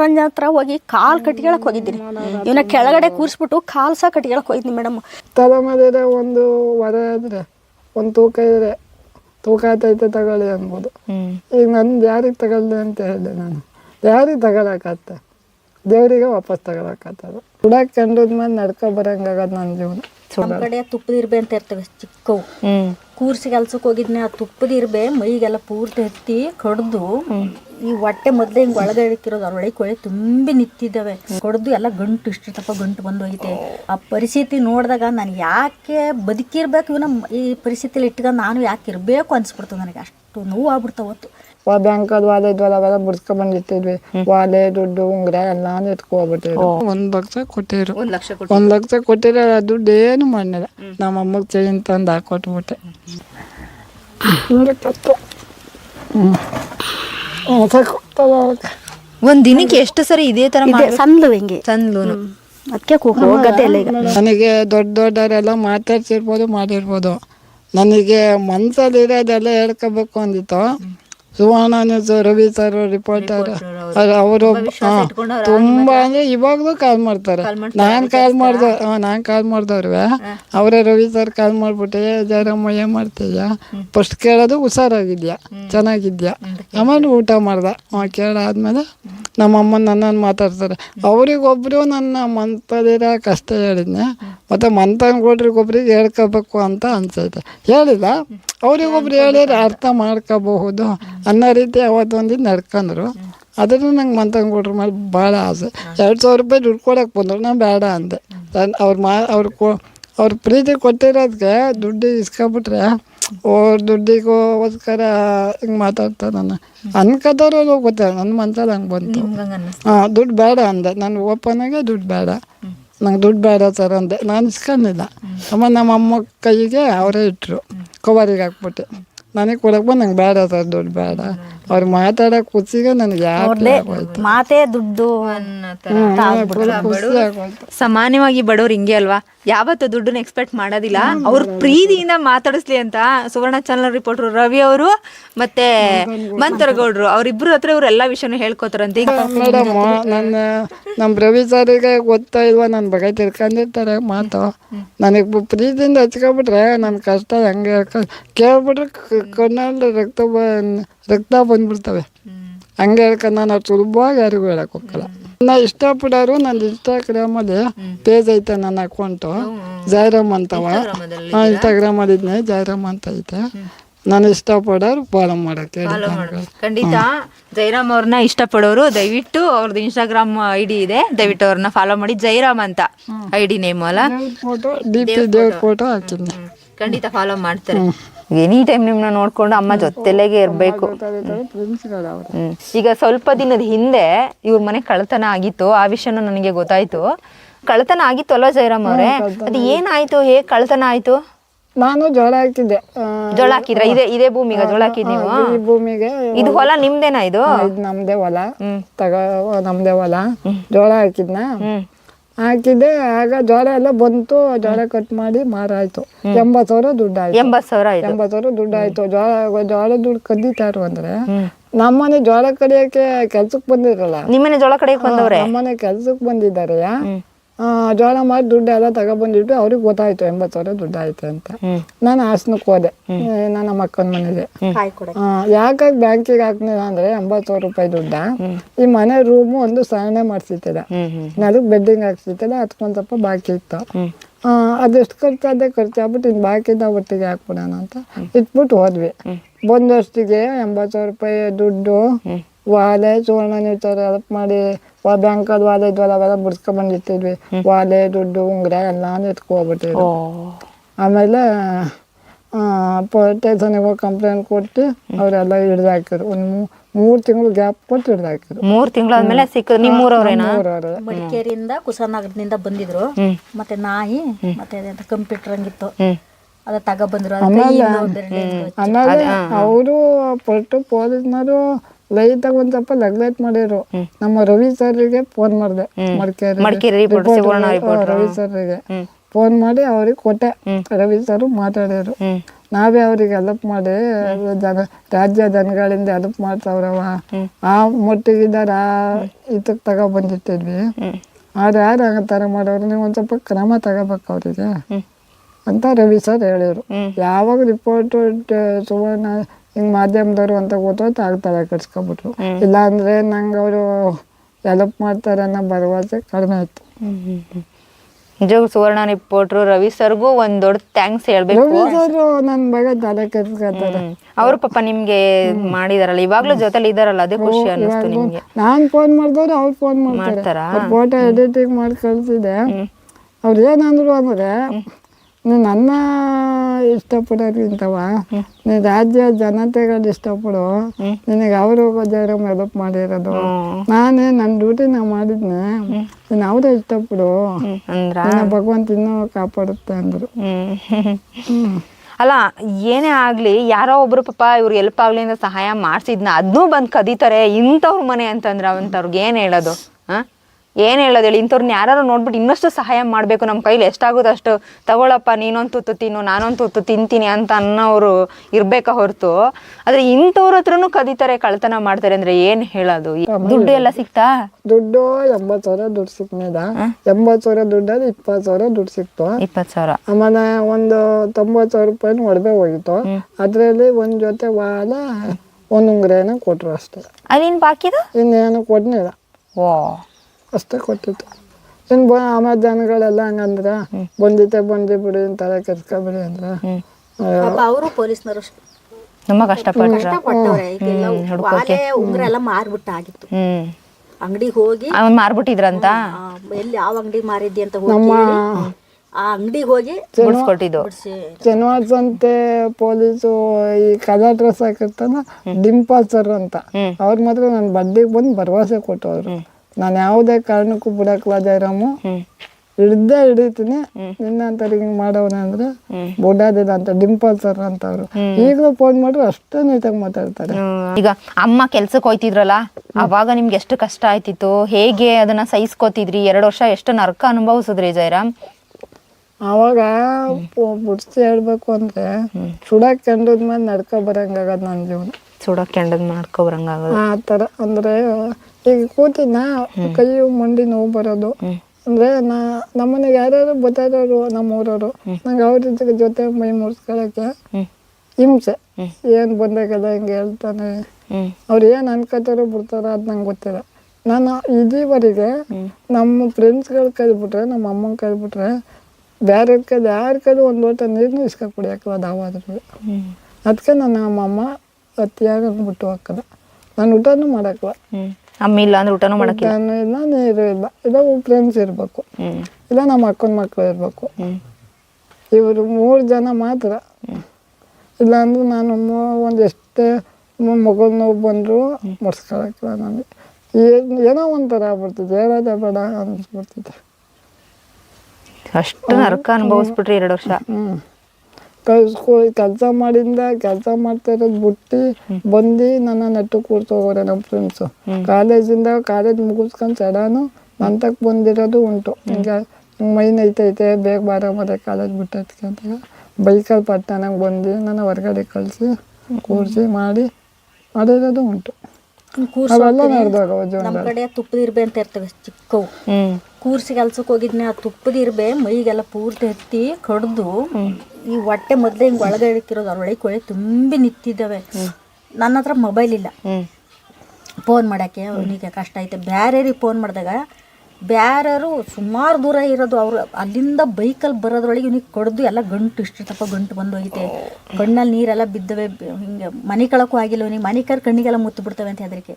ಮನೋರಂಜನೆ ಹತ್ರ ಹೋಗಿ ಕಾಲು ಕಟ್ಕೊಳಕ್ ಹೋಗಿದ್ದೀರಿ. ಇವನ್ನ ಕೆಳಗಡೆ ಕೂರಿಸ್ಬಿಟ್ಟು ಕಾಲು ಸಹ ಕಟ್ಕೊಳಕ್ ಹೋಗಿದ್ನಿ ಮೇಡಮ್. ತಲೆ ಮೇಲೆ ಒಂದು ವರೆ ಇದ್ರೆ ಒಂದು ತೂಕ ಇದ್ರೆ ತೂಕ ಆಯ್ತೈತೆ ತಗೊಳ್ಳಿ ಅನ್ಬೋದು ಈಗ ನಂದು ಯಾರಿಗೆ ತಗೊಳ್ಳಿ ಅಂತ ಹೇಳಿದೆ ನಾನು. ಯಾರಿಗೆ ತಗೊಳಕತ್ತೆ ದೇವರಿಗೆ ವಾಪಸ್ ತಗೊಳಕತ್ತದ ಹುಡಕ್ ಕಂಡದ್ಮೇಲೆ ನಡ್ಕೊ ಬರಂಗಾಗದ ನನ್ನ ಜೀವನ. ಕಡೆ ಅಂತ ಇರ್ತವೆ ಚಿಕ್ಕವು. ಹ್ಮ್. ಕೂರ್ಸಿ ಕೆಲ್ಸಕ್ಕೆ ಹೋಗಿದ್ನೆ, ಆ ತುಪ್ಪದ ಇರ್ಬೆ ಮೈಗೆಲ್ಲ ಪೂರ್ತಿ ಎತ್ತಿ ಕಡ್ದು ಈ ಹೊಟ್ಟೆ ಮೊದಲೇ ಹಿಂಗೆ ಒಳಗೆ ಇಕ್ಕಿರೋದು ಒಳಗೆ ಕೊಳೆ ತುಂಬಿ ನಿಂತಿದ್ದಾವೆ ಕಡ್ದು ಎಲ್ಲ ಗಂಟು ತಪ್ಪ ಗಂಟು ಬಂದು ಹೋಗಿದೆ ಆ ಪರಿಸ್ಥಿತಿ ನೋಡಿದಾಗ ನಾನು ಯಾಕೆ ಬದುಕಿರ್ಬೇಕು ಇವನ ಈ ಪರಿಸ್ಥಿತಿಲಿ ಇಟ್ಕೊಂಡು ನಾನು ಯಾಕೆ ಇರಬೇಕು ಅನ್ಸ್ಬಿಡ್ತು ನನಗೆ. ಅಷ್ಟು ನೋವು ಆಗ್ಬಿಡ್ತಾವತ್ತು ವಾ ಅದು ವಾಲೆ ಇದ್ವಲ್ಲ ಅವೆಲ್ಲ ಬಿಡ್ಸ್ಕೊಂಡ್ ಬಂದಿರ್ತಿದ್ವಿ ವಾಲೆ ದುಡ್ಡು ಉಂಗ್ರ ಎಲ್ಲಾನು ಎತ್ಕೊಬಿಟ್ಟಿದ್ರು ಒಂದ್ ಲಕ್ಷ ಕೊಟ್ಟಿದ್ರು ಒಂದ್ ಲಕ್ಷ ಕೊಟ್ಟು ಒಂದ್ ಲಕ್ಷ ಕೊಟ್ಟಿರೋ ಆ ದುಡ್ಡು ಏನು ಮಾಡಿಲ್ಲ ನಮ್ಮ ಅಮ್ಮಗ್ ಚೈನ್ ತಂದು ಹಾಕೊಟ್ಬಿಟ್ಟೆ. ಒಂದ್ ದಿನಕ್ಕೆ ಎಷ್ಟು ಸರಿ ಇದೇ ತರ ಸಂದ್ಲು ಹಿಂಗೆ? ಅದಕ್ಕೆ ಹೋಗತ್ತೆ ಇಲ್ಲ ಈಗ ನನಗೆ ದೊಡ್ಡ ದೊಡ್ಡವರೆಲ್ಲ ಮಾತಾಡ್ಸಿರ್ಬೋದು ಮಾಡಿರ್ಬೋದು. ನನಗೆ ಮನ್ಸಲ್ಲಿರೋದೆಲ್ಲ ಹೇಳ್ಕೋಬೇಕು ಅಂದಿತ್ತು. Suvarna news Ravi sir reporter ಅವರು. ತುಂಬಾ ಅಂದ್ರೆ ಇವಾಗ್ಲೂ ಕಾಲ್ ಮಾಡ್ತಾರೆ. ನಾನು ಕಾಲ್ ಮಾಡ್ದ ನಾನು ಕಾಲ್ ಮಾಡ್ದವ್ರೆ ಅವರೇ ರವಿ ಸರ್ ಕಾಲ್ ಮಾಡ್ಬಿಟ್ಟೆ ಜಯರಾಮ ಏನ್ ಮಾಡ್ತೀಯ ಫಸ್ಟ್ ಕೇಳೋದು ಹುಷಾರಾಗಿದ್ಯಾ? ಚೆನ್ನಾಗಿದ್ಯಾ? ಆಮೇಲೆ ಊಟ ಮಾಡ್ದ. ಕೇಳಾದ್ಮೇಲೆ ನಮ್ಮ ಅಮ್ಮ ನನ್ನನ್ನು ಮಾತಾಡ್ತಾರೆ. ಅವ್ರಿಗೊಬ್ರು ನನ್ನ ಮಂತದಿರ ಕಷ್ಟ ಹೇಳಿದ್ನೆ. ಮತ್ತೆ ಮಂತನ್ಗೊಬ್ರಿಗೆ ಹೇಳ್ಕೋಬೇಕು ಅಂತ ಅನ್ಸೈತೆ. ಹೇಳಿದ ಅವ್ರಿಗೊಬ್ರು ಹೇಳಿದ್ರೆ ಅರ್ಥ ಮಾಡ್ಕೋಬಹುದು. ಅನ್ನೋ ರೀತಿ ಅವತ್ತೊಂದು ನಡ್ಕೊಂಡ್ರು. ಅದನ್ನು ನಂಗೆ ಮಂತನ್ಕೊಡ್ರ ಮೇಲೆ ಭಾಳ ಆಸೆ. ಎರಡು ಸಾವಿರ ರೂಪಾಯಿ ದುಡ್ಡು ಕೊಡೋಕೆ ಬಂದರು ನಾನು ಬೇಡ ಅಂದೆ. ನಾನು ಅವ್ರ ಮಾ ಅವ್ರ ಕೊ ಅವ್ರ ಪ್ರೀತಿ ಕೊಟ್ಟಿರೋದಕ್ಕೆ ದುಡ್ಡು ಇಸ್ಕೊಬಿಟ್ರೆ ಅವ್ರ ದುಡ್ಡಿಗೋಸ್ಕರ ಹಿಂಗೆ ಮಾತಾಡ್ತಾರೆ ನಾನು. ಅನ್ಕೋದವ್ರು ಗೊತ್ತಿಲ್ಲ ನನ್ನ ಮನ್ಸಲ್ಲಿ ಹಂಗೆ ಬಂತು. ಹಾಂ ದುಡ್ಡು ಬೇಡ ಅಂದೆ. ನಾನು ಓಪನಾಗೆ ದುಡ್ಡು ಬೇಡ. ನಂಗೆ ದುಡ್ಡು ಬೇಡ ಸರ್ ಅಂದೆ. ನಾನು ಇಸ್ಕೊಂಡಿಲ್ಲ. ಅಮ್ಮ ನಮ್ಮ ಅಮ್ಮ ಕೈಗೆ ಅವರೇ ಇಟ್ಟರು ಕವರಿಗೆ ಹಾಕ್ಬಿಟ್ಟು. ನನಗೆ ಕೊಡಕ್ಕೆ ನಂಗೆ ಬೇಡ ಸರ್ ದುಡ್ಡು ಬೇಡ ಅವ್ರು ಮಾತಾಡಕ್ ಕುಸಿಗ ನನಗೆ ಯಾಕೆ ಮಾತೇ ದುಡ್ಡು ಸಾಮಾನ್ಯವಾಗಿ ಬಡವ್ರು ಹಿಂಗೆ ಅಲ್ವಾ? ಯಾವತ್ತು ದುಡ್ಡನ್ನ ಎಕ್ಸ್ಪೆಕ್ಟ್ ಮಾಡೋದಿಲ್ಲ. ಅವ್ರ ಪ್ರೀತಿಯಿಂದ ಮಾತಾಡಿಸ್ಲಿ ಅಂತ ಸುವರ್ಣ ಚಾನಲ್ ರಿಪೋರ್ಟರ್ ರವಿ ಅವರು ಮತ್ತೆ ಮಂತರಗೌಡ್ರು ಅವ್ರಿಬ್ರು ಹತ್ರ ಇವ್ರು ಎಲ್ಲಾ ವಿಷಯನೂ ಹೇಳ್ಕೊತಾರಂತೆ. ಈಗ ಮೇಡಮ್ ನನ್ನ ನಮ್ಮ ರವಿ ಸರಿಗೆ ಗೊತ್ತಾ ಇಲ್ವಾ? ನನ್ನ ಬಗ್ಗೆ ತಿಳ್ಕೊಂಡಿರ್ತಾರೆ. ಮಾತು. ನನಗೆ ಪ್ರೀತಿಯಿಂದ ಹಚ್ಕೊಬಿಟ್ರೆ ನನ್ನ ಕಷ್ಟ ಹೆಂಗೆ ಕೇಳ್ಬಿಟ್ರೆ ಕಣ್ಣಲ್ಲಿ ರಕ್ತ ರಕ್ತ ಬಂದ್ಬಿಡ್ತವೆ. ಹಂಗೆ ಹೇಳ್ಕೊಂಡು ನಾನು ಅಷ್ಟು ಸುಲಭವಾಗಿ ಯಾರಿಗೂ ಹೇಳಕ್ ಹೋಗಲ್ಲ ನಾ ಇಷ್ಟಪಡೋರು ನನ್ನ ಇನ್ಸ್ಟಾಗ್ರಾಮಲ್ಲಿ ಪೇಜ್ ಐತೆ ನನ್ನ ಅಕೌಂಟು. ಜೈರಾಮ್ ಅಂತವ. ಹಾಂ ಇನ್ಸ್ಟಾಗ್ರಾಮಲ್ಲಿ ಇದ್ನೆ. ಜೈರಾಮ್ ಅಂತ ಐತೆ. ನಾನು ಇಷ್ಟಪಡೋರು ಫಾಲೋ ಮಾಡೋಕ್ಕೆ ಖಂಡಿತ ಜೈರಾಮ್ ಅವ್ರನ್ನ ಇಷ್ಟಪಡೋರು. ದಯವಿಟ್ಟು ಅವ್ರದ್ದು ಇನ್ಸ್ಟಾಗ್ರಾಮ್ ಐಡಿ ಇದೆ. ದಯವಿಟ್ಟು ಅವ್ರನ್ನ ಫಾಲೋ ಮಾಡಿ. ಜೈರಾಮ್ ಅಂತ ಐಡಿ ನೇಮ್ ಅಲ್ಲ? ಫೋಟೋ ಡಿ ಪಿ ದೇವ್ರ ಫೋಟೋ ಖಂಡಿತ ಫಾಲೋ ಮಾಡ್ತಾರೆ. ಎನಿ ಟೈಮ್ ನಿಮ್ನ ನೋಡ್ಕೊಂಡು ಅಮ್ಮ ಜೊತೆಲೇಗೆ ಇರ್ಬೇಕು. ಈಗ ಸ್ವಲ್ಪ ದಿನದ ಹಿಂದೆ ಇವ್ರ ಮನೆ ಕಳ್ತನ ಆಗಿತ್ತು ಆ ವಿಷಯನೂ ನನಗೆ ಗೊತ್ತಾಯ್ತು. ಕಳ್ತನ ಆಗಿತ್ತು ಅಲ್ವಾ ಜಯರಾಮ್ ಅವ್ರೆ? ಅದು ಏನಾಯ್ತು? ಹೇಗ್ ಕಳ್ತನ ಆಯ್ತು? ನಾನು ಜೋಳ ಹಾಕಿದ್ದೆ ಜೋಳ ಹಾಕಿದ್ರ? ಇದೇ ಇದೇ ಭೂಮಿಗೆ ಜೋಳ ಹಾಕಿದ್ ನೀವು? ಈ ಭೂಮಿಗೆ ಇದು ಹೊಲ ನಿಮ್ದೇನಾ ಇದು? ಇದು ನಮ್ದೇ ಹೊಲ. ತಗೋ ನಮ್ದೇ ಹೊಲ. ಜೋಳ ಹಾಕಿದ್ನ? ಹ್ಮ್ ಹಾಕಿದ್ದೆ ಆಗ ಜ್ವರ ಎಲ್ಲ ಬಂತು ಜ್ವರ ಕಟ್ ಮಾಡಿ ಮಾರಾಯ್ತು. ಎಂಬತ್ ಸಾವಿರ ದುಡ್ಡು ಆಯ್ತು ಎಂಬತ್ ಸಾವಿರ ಎಂಬತ್ ಎಂಬತ್ತು ಸಾವಿರ ದುಡ್ಡು ಆಯ್ತು ಜ್ವರ ಜ್ವರ ದುಡ್ಡು ಕದ್ದಿತಾರು ಅಂದ್ರೆ ನಮ್ಮನೆ ಜೋಳ ಕಡಿಯಕ್ಕೆ ಕೆಲ್ಸಕ್ ಬಂದಿರಲ್ಲ ನಿಮ್ಮನೆ ಜ್ವರ ಕಡಿಯಕ್ ಬಂದವ್ರೆ? ನಮ್ಮನೆ ಕೆಲ್ಸಕ್ ಬಂದಿದ್ದಾರೆ. ಜೋಳ ಮಾಡಿ ದುಡ್ಡು ಎಲ್ಲ ತಗೊಬಂದಿಟ್ಟು ಅವ್ರಿಗೆ ಗೊತ್ತಾಯ್ತು ಎಂಬತ್ತು ಸಾವಿರ ದುಡ್ಡು ಆಯ್ತು ಅಂತ ನಾನು ಹಾಸನಕ್ಕೆ ಹೋದೆ. ನನ್ನ ಅಕ್ಕನ ಮನೆಗೆ. ಯಾಕಾಗಿ ಬ್ಯಾಂಕಿಗೆ ಹಾಕ್ಲಿಲ್ಲ ಅಂದ್ರೆ ಎಂಬತ್ತು ಸಾವಿರ ರೂಪಾಯಿ ದುಡ್ಡ. ಈ ಮನೆ ರೂಮು ಒಂದು ಸಹನೆ ಮಾಡಿಸಿತ್ತದ. ಹ್ಮ್ ಬೆಡ್ಡಿಂಗ್ ಹಾಕ್ಸಿತ್ತಿಲ್ಲ ಅದಕ್ಕೊಂದು ಸ್ವಲ್ಪ ಬಾಕಿ ಇತ್ತು. ಆ, ಅದೆಷ್ಟು ಖರ್ಚು ಅದೇ ಖರ್ಚು ಆಗ್ಬಿಟ್ಟು ಇನ್ನು ಬಾಕಿ ಇದ್ದ ಒಟ್ಟಿಗೆ ಹಾಕ್ಬಿಡೋಣ ಅಂತ ಇಟ್ಬಿಟ್ಟು ಹೋದ್ವಿ. ಬಂದಷ್ಟಿಗೆ ಎಂಬತ್ತು ಸಾವಿರ ರೂಪಾಯಿ ದುಡ್ಡು. ವಾಲೆ ಸುವರ್ಣ ನ್ಯೂಸ್ ಹೆಲ್ಪ್ ಮಾಡಿ ಬ್ಯಾಂಕ್ ಬ್ಯಾಂಕಲ್ಲಿ ವಾಲೆ ಇದ್ವಲ್ಲ ಅವೆಲ್ಲ ಬಿಡ್ಸ್ಕೊಂಡ್ ಬಂದಿರ್ತಿದ್ವಿ ವಾಲೆ ದುಡ್ಡು ಉಂಗ್ರ ಎಲ್ಲಾನು ಎತ್ಕೊಬಿಟ್ಟಿದ್ರು ಆಮೇಲೆ ಹೋಗಿ ಕಂಪ್ಲೇಂಟ್ ಕೊಟ್ಟು ಅವರೆಲ್ಲ ಹಿಡ್ದು ಹಾಕಿದ್ರು ಒಂದು ಮೂರು ತಿಂಗಳು ಗ್ಯಾಪ್ ಕೊಟ್ಟು ಹಿಡ್ದು ಹಾಕಿದ್ರು ಮೂರ್ ತಿಂಗಳಾದ್ಮೇಲೆ ಸಿಕ್ಕಿದ್ರು. ನಿಮ್ಮೂರವ್ರೇನಾ ಮೂರವರೆ ಮಡಿಕೇರಿಯಿಂದ ಕುಸನಗರದಿಂದ ಬಂದಿದ್ರು. ಮತ್ತೆ ನಾಯಿ ಮತ್ತೆ ಅದೆಂತ ಕಂಪ್ಯೂಟರ್ ಹಂಗಿತ್ತು ಅದ ತಗೊಬಂದ್ರು. ಆಮೇಲೆ ಅವರು ಪೊಟ್ಟು ಪೊಲೀಸ್ನವರು ಲೈಟಾಗಿ ಒಂದ್ ಸ್ವಲ್ಪ ನೆಗ್ಲೆಕ್ಟ್ ಮಾಡಿದ್ರು ನಮ್ಮ ರವಿ ಸರ್ಗೆ ಫೋನ್ ಮಾಡಿದೆ. ಮಡಿಕೇರಿ ರವಿ ಸರ್ಗೆ ಫೋನ್ ಮಾಡಿ ಅವ್ರಿಗೆ ಕೊಟ್ಟೆ. ರವಿ ಸರ್ ಮಾತಾಡಿದ್ರು. ನಾವೇ ಅವ್ರಿಗೆ ಹೆಲ್ಪ್ ಮಾಡಿ ಜನ ರಾಜ್ಯ ಜನಗಳಿಂದ ಹೆಲ್ಪ್ ಮಾಡ್ತಾವ್ರವ ಆ ಮಟ್ಟಿಗಿದ್ದಾರ ಇದಕ್ಕೆ ತಗೊಬಂದಿರ್ತಿದ್ವಿ ಆದ್ರೆ ಯಾರು ತರ ಮಾಡೋರು? ನೀವು ಒಂದ್ ಸ್ವಲ್ಪ ಕ್ರಮ ತಗೋಬೇಕು ಅವರಿಗೆ. ಅಂತ ರವಿ ಸರ್ ಹೇಳಿದ್ರು. ಯಾವಾಗ ರಿಪೋರ್ಟ್ ಸುವರ್ಣ ಹಿಂಗ್ ಮಾಧ್ಯಮದವರು ಅಂತ ಗೊತ್ತಾಯ್ತು ತಲೆ ಕಟ್ಸ್ಕೊಬಿಟ್ರು ಇಲ್ಲಾಂದ್ರೆ ನಂಗ ಅವರು ಹೆಲ್ಪ್ ಮಾಡ್ತಾರೆ ಅನ್ನೋ ಭರವಸೆ ಕಡಿಮೆ ಆಯ್ತು ನಿಜವಾಗ್ಲೂ ಸುವರ್ಣ ರಿಪೋರ್ಟ್ರು ರವಿ ಸರ್ಗೂ ಒಂದ್ ದೊಡ್ಡ ಥ್ಯಾಂಕ್ಸ್ ಹೇಳ್ಬೇಕು. ರವಿ ಸರ್ ನನ್ನ ಬಗ್ಗೆ ತಲೆ ಕೆಡ್ಸ್ಕೊತಾರೆ. ಅವರು ಪಾಪ ನಿಮ್ಗೆ ಮಾಡಿದಾರಲ್ಲ ಇವಾಗ್ಲೂ ಜೊತೆಲಿ ಇದಾರಲ್ಲ ಅದೇ ಖುಷಿ ಅನ್ನಿಸ್ತು ನಿಮ್ಗೆ. ನಾನು ಫೋನ್ ಮಾಡಿದವ್ರು ಅವ್ರು ಫೋನ್ ಮಾಡ್ತಾರೆ? ಫೋಟೋ ಎಡಿಟಿಂಗ್ ಮಾಡಿ ಕಳ್ಸಿದೆ ಅವ್ರು ಏನಂದ್ರು ಅಂದ್ರೆ ನನ್ನ ಇಷ್ಟಪಡೋರ್ಗಿಂತವ ನೀನು ರಾಜ್ಯ ಜನತೆಗಳು ಇಷ್ಟಪಡು. ನಿನಗೆ ಅವರು ಜಯರಾಮ್ ಮೆಲಪ್ ಮಾಡಿರೋದು. ನಾನೇ ನನ್ನ ಡ್ಯೂಟಿ ನಾ ಮಾಡಿದ್ನೆ. ನೀನು ಅವರೇ ಇಷ್ಟಪಡು. ಅಂದ್ರೆ? ಭಗವಂತ ಇನ್ನೂ ಕಾಪಾಡುತ್ತೆ ಅಂದ್ರು. ಅಲ್ಲ ಏನೇ ಆಗಲಿ ಯಾರೋ ಒಬ್ರು ಪಾಪ ಇವ್ರು ಎಲ್ಪ್ ಆಗಲಿ ಅಂತ ಸಹಾಯ ಮಾಡ್ಸಿದ್ನ ಅದನ್ನೂ ಬಂದು ಕದೀತಾರೆ ಇಂಥವ್ರ ಮನೆ ಅಂತಂದ್ರೆ ಅವಂತವ್ರಿಗೆ ಏನು ಹೇಳೋದು? ಹಾ? ಏನ್ ಹೇಳೋದು ಹೇಳಿ ಇಂಥವ್ರನ್ನ ಯಾರು ನೋಡ್ಬಿಟ್ಟು ಇನ್ನಷ್ಟು ಸಹಾಯ ಮಾಡ್ಬೇಕು ನಮ್ಮ ಕೈಲಿ. ಎಷ್ಟಾಗುತ್ತೆ ಅಷ್ಟು ತಗೊಳಪ್ಪ ನೀನೊಂದು ತುತ್ತು ತಿನ್ನು ನಾನೊಂದು ತುತ್ತು ತಿಂತೀನಿ ಅಂತ ಅನ್ನೋರು ಇರ್ಬೇಕಾ ಹೊರತು. ಆದ್ರೆ ಇಂಥವ್ರ ಹತ್ರನು ಕದೀತಾರೆ ಕಳ್ತನ ಮಾಡ್ತಾರೆ ಅಂದ್ರೆ ಏನ್ ಹೇಳೋದು? ದುಡ್ಡು ಎಲ್ಲ ಸಿಕ್ತಾ? ದುಡ್ಡು ಎಂಬತ್ತು ಸಾವಿರ ದುಡ್ಡು ಸಿಕ್ಕಿದ. ಎಂಬತ್ತು ಸಾವಿರ ದುಡ್ಡಲ್ಲಿ ಇಪ್ಪತ್ತು ಸಾವಿರ ದುಡ್ಡು ಸಿಕ್ತು. ಇಪ್ಪತ್ತು ಸಾವಿರ. ಆಮೇಲೆ ಒಂದು ತೊಂಬತ್ತು ಸಾವಿರ ರೂಪಾಯಿ ಒಡವೆ ಹೋಗಿತ್ತು. ಅದರಲ್ಲಿ ಒಂದು ಜೊತೆ ವಾಲ ಒಂದು ಉಂಗುರೇನ ಕೊಟ್ರು ಅಷ್ಟೇ. ಅದೇನ್ ಬಾಕಿದು? ಇನ್ನೇನು ಕೊಡ್ನಿಲ್ಲ ಓ. ಅಷ್ಟೇ ಕೊಟ್ಟಿತ್ತು ಇನ್ನು ಬ ಆಮೇಲೆ ಜನಗಳೆಲ್ಲ ಹಂಗಂದ್ರ ಬಂದಿತ್ತೆ ಬಂದಿ ಬಿಡಿ ತಲೆ ಕೆತ್ಕೊಬಿಡಿ ಅಂದ್ರ ಅವರು ಪೊಲೀಸ್ನವರು ತುಂಬಾ ವಾಲೆ ಉಂಗ್ರ ಎಲ್ಲ ಮಾರ್ಬಿಟ್ಟ ಆಗಿತ್ತು ಅಂಗಡಿಗೆ ಹೋಗಿ ಅವ್ನು ಮಾರ್ಬಿಟ್ಟಿದ್ರಂತ? ಎಲ್ಲಿ ಯಾವ ಅಂಗಡಿ ಮಾರಿದ್ದಿ ಅಂತ ಹೋಗಿ ಆ ಅಂಗಡಿಗೆ ಹೋಗಿ ಬಿಡ್ಸ್ಕೊಟ್ಟಿದ್ದು ಬಿಡ್ಸಿ ಶನಿವಾರ ಸಂತೆ ಪೊಲೀಸು ಈ ಕಲರ್ ಡ್ರೆಸ್ ಹಾಕಿರ್ತಾನ ಡಿಂಪಲ್ ಸರ್ ಅಂತ. ಅವ್ರ ಮಾತ್ರ ನನ್ನ ಬಡ್ಡಿಗೆ ಬಂದು ಭರವಸೆ ಕೊಟ್ಟವ್ರು. ನಾನು ಯಾವುದೇ ಕಾರಣಕ್ಕೂ ಬಿಡಕ್ ಜಯರಾಮು ಹಿಡ್ದೇ ಹಿಡಿತೀನಿ. ನಿನ್ನಂತರಿಗೆ ಹಿಂಗ್ ಮಾಡವನೆ ಅಂದ್ರೆ ಅಂತ ಡಿಂಪಲ್ ಸರ್ ಅಂತ ಅವ್ರು ಈಗಲೂ ಫೋನ್ ಮಾಡ್ರೆ ಅಷ್ಟೇ ನೀಟಾಗಿ ಮಾತಾಡ್ತಾರೆ. ಈಗ ಅಮ್ಮ ಕೆಲ್ಸಕ್ಕೆ ಹೋಯ್ತಿದ್ರಲ್ಲ ಅವಾಗ ನಿಮ್ಗೆ ಎಷ್ಟು ಕಷ್ಟ ಆಯ್ತಿತ್ತು? ಹೇಗೆ ಅದನ್ನ ಸಹಿಸ್ಕೋತಿದ್ರಿ? ಎರಡು ವರ್ಷ ಎಷ್ಟು ನರ್ಕ ಅನುಭವಿಸಿದ್ರಿ ಜಯರಾಮ್? ಅವಾಗ ಬಿಡ್ಸಿ ಹೇಳ್ಬೇಕು ಅಂದ್ರೆ ಸುಡಕ್ ಕಂಡದ ಮೇಲೆ ನಡ್ಕೊ ಬರಂಗಾಗದ್ ನನ್ನ ಜೀವನ. ಸುಡಕ್ ಕೆಂಡದ್ ಮಾಡ್ಕೊ ಬರಂಗಾಗದ. ಆ ಥರ. ಅಂದ್ರೆ ಈಗ ಕೂತಿನ ಕೈ ಮಂಡಿ ನೋವು ಬರೋದು. ಅಂದ್ರೆ ನಾ ನಮ್ಮನೆಗೆ ಯಾರ್ಯಾರು ಬರ್ತಾರೋರು ನಮ್ಮ ಊರವರು ನಂಗೆ ಅವ್ರ ಜೊತೆ ಜೊತೆ ಮೈ ಮುರ್ಸ್ಕೊಳಕ್ಕೆ ಹಿಂಸೆ. ಏನ್ ಬಂದಾಗೆಲ್ಲ ಹಿಂಗೆ ಹೇಳ್ತಾನೆ. ಅವ್ರು ಏನ್ ಅನ್ಕೋತಾರೋ ಬಿಡ್ತಾರೋ ಅದ್ ನಂಗೆ ಗೊತ್ತಿಲ್ಲ. ನಾನು ಇದೀವರೆಗೆ ನಮ್ಮ ಫ್ರೆಂಡ್ಸ್ಗಳು ಕೈಬಿಟ್ರೆ ನಮ್ಮ ಅಮ್ಮನ ಕೈಬಿಟ್ರೆ ಬೇರೆ ಕೈ ಯಾರ ಕೈಲಿ ಒಂದು ಲೋಟ ನೀರನ್ನು ಇಸ್ಕೊ ಕುಡಿಯಾಕಲ್ಲ ಅದಾವಾದ್ರು ಅದಕ್ಕೆ ಅದಕ್ಕೆ ನಮ್ಮ ಅಮ್ಮ ಅತಿಯಾಗಿ ಬಿಟ್ಟು ಹಾಕಲ್ಲ ನಾನು ಊಟನೂ ಮಾಡಕ್ಕಲ್ಲ. ಅಮ್ಮ ಇಲ್ಲ ಅಂದ್ರೆ ಊಟನೂ ಮಾಡಕ್ಕಿಲ್ಲ. ಊಟನೂ ಇಲ್ಲ ನೀರು ಇಲ್ಲ. ಇಲ್ಲ ಫ್ರೆಂಡ್ಸ್ ಇರಬೇಕು. ಹ್ಮ್. ಇಲ್ಲ ನಮ್ಮ ಅಕ್ಕನ ಮಕ್ಕಳು ಇರಬೇಕು. ಹ್ಮ್. ಇವರು ಮೂರು ಜನ ಮಾತ್ರ. ಇಲ್ಲಾಂದ್ರೆ ನಾನು ಒಂದು ಎಷ್ಟೇ ಮಗನ ನೋವು ಬಂದರೂ ಮುಡ್ಸ್ಕೊಳಕ್ಕಿಲ್ಲ ನನಗೆ. ಏನು ಏನೋ ಒಂಥರ ಆಗ್ಬಿಡ್ತಿದ್ದೆ ಹೇಳೋದೇ ಬೇಡ ಅನ್ಸ್ಬಿಡ್ತಿದ್ದೆ ಅಷ್ಟು ನರ್ಕ ಅನುಭವಿಸ್ಬಿಟ್ರಿ ಎರಡು ವರ್ಷ. ಹ್ಞೂ ಕಳ್ಸ್ಕೊ ಕೆಲಸ ಮಾಡಿಂದ ಕೆಲಸ ಮಾಡ್ತಾ ಇರೋದು ಬಿಟ್ಟು ಬಂದು ನನ್ನ ನೆಟ್ಟು ಕೂರ್ಸೋಗೋರೆ ನಮ್ಮ ಫ್ರೆಂಡ್ಸು ಕಾಲೇಜಿಂದ ಕಾಲೇಜ್ ಮುಗಿಸ್ಕೊಂಡು ಸಡಾನು ನಂತಕ್ ಬಂದಿರೋದು ಉಂಟು. ಈಗ ಮೈನ್ ಐತೈತೆ ಬೇಗ ಬಾರ ಬರ ಕಾಲೇಜ್ ಬಿಟ್ಟೈತೆ ಅಂತ ಬೈಕಲ್ಲಿ ಪಟ್ಟಣಕ್ಕೆ ಬಂದು ನನ್ನ ಹೊರಗಡೆ ಕಳಿಸಿ ಕೂರಿಸಿ ಮಾಡಿ ಮಾಡಿರೋದು ಉಂಟು. ಕೂರ್ಸಿ ಅವೆಲ್ಲ ನಡೆದೋಗವ ನಮ್ಮ ಕಡೆ ತುಪ್ಪದ ಇರ್ಬೆ ಅಂತ ಇರ್ತವೆ ಚಿಕ್ಕವು. ಕೂರ್ಸಿ ಕೆಲ್ಸಕ್ಕೆ ಹೋಗಿದ್ನೆ ಆ ತುಪ್ಪದ ಇರ್ಬೆ ಮೈಗೆಲ್ಲ ಪೂರ್ತಿ ಹತ್ತಿ ಕಡ್ದು ಈ ಹೊಟ್ಟೆ ಮೊದಲೇ ಹಿಂಗೆ ಒಳಗೆ ಇಕ್ಕಿರೋದು ಅವ್ರೊಳಗೆ ಕೊಳೆ ತುಂಬಿ ನಿಂತಿದ್ದಾವೆ. ನನ್ನ ಹತ್ರ ಮೊಬೈಲ್ ಇಲ್ಲ. ಫೋನ್ ಮಾಡೋಕ್ಕೆ ಅವನಿಗೆ ಕಷ್ಟ ಐತೆ. ಬೇರೆಯವ್ರಿಗೆ ಫೋನ್ ಮಾಡಿದಾಗ ಬೇರೆಯವರು ಸುಮಾರು ದೂರ ಇರೋದು ಅವರು ಅಲ್ಲಿಂದ ಬೈಕಲ್ಲಿ ಬರೋದ್ರೊಳಗೆ ಇವನಿಗೆ ಕಡ್ದು ಎಲ್ಲ ಗಂಟು ತಪ್ಪ ಗಂಟು ಬಂದು ಹೋಗಿದೆ ಕಣ್ಣಲ್ಲಿ ನೀರೆಲ್ಲ ಬಿದ್ದವೆ ಹಿಂಗೆ ಮನೆ ಕಳಕ್ಕೂ ಆಗಿಲ್ಲ ಅವನಿಗೆ. ಮನೆ ಕರ್ ಕಣ್ಣಿಗೆಲ್ಲ ಮುತ್ತು ಬಿಡ್ತವೆ ಅಂತ ಹೆದರಿಕೆ.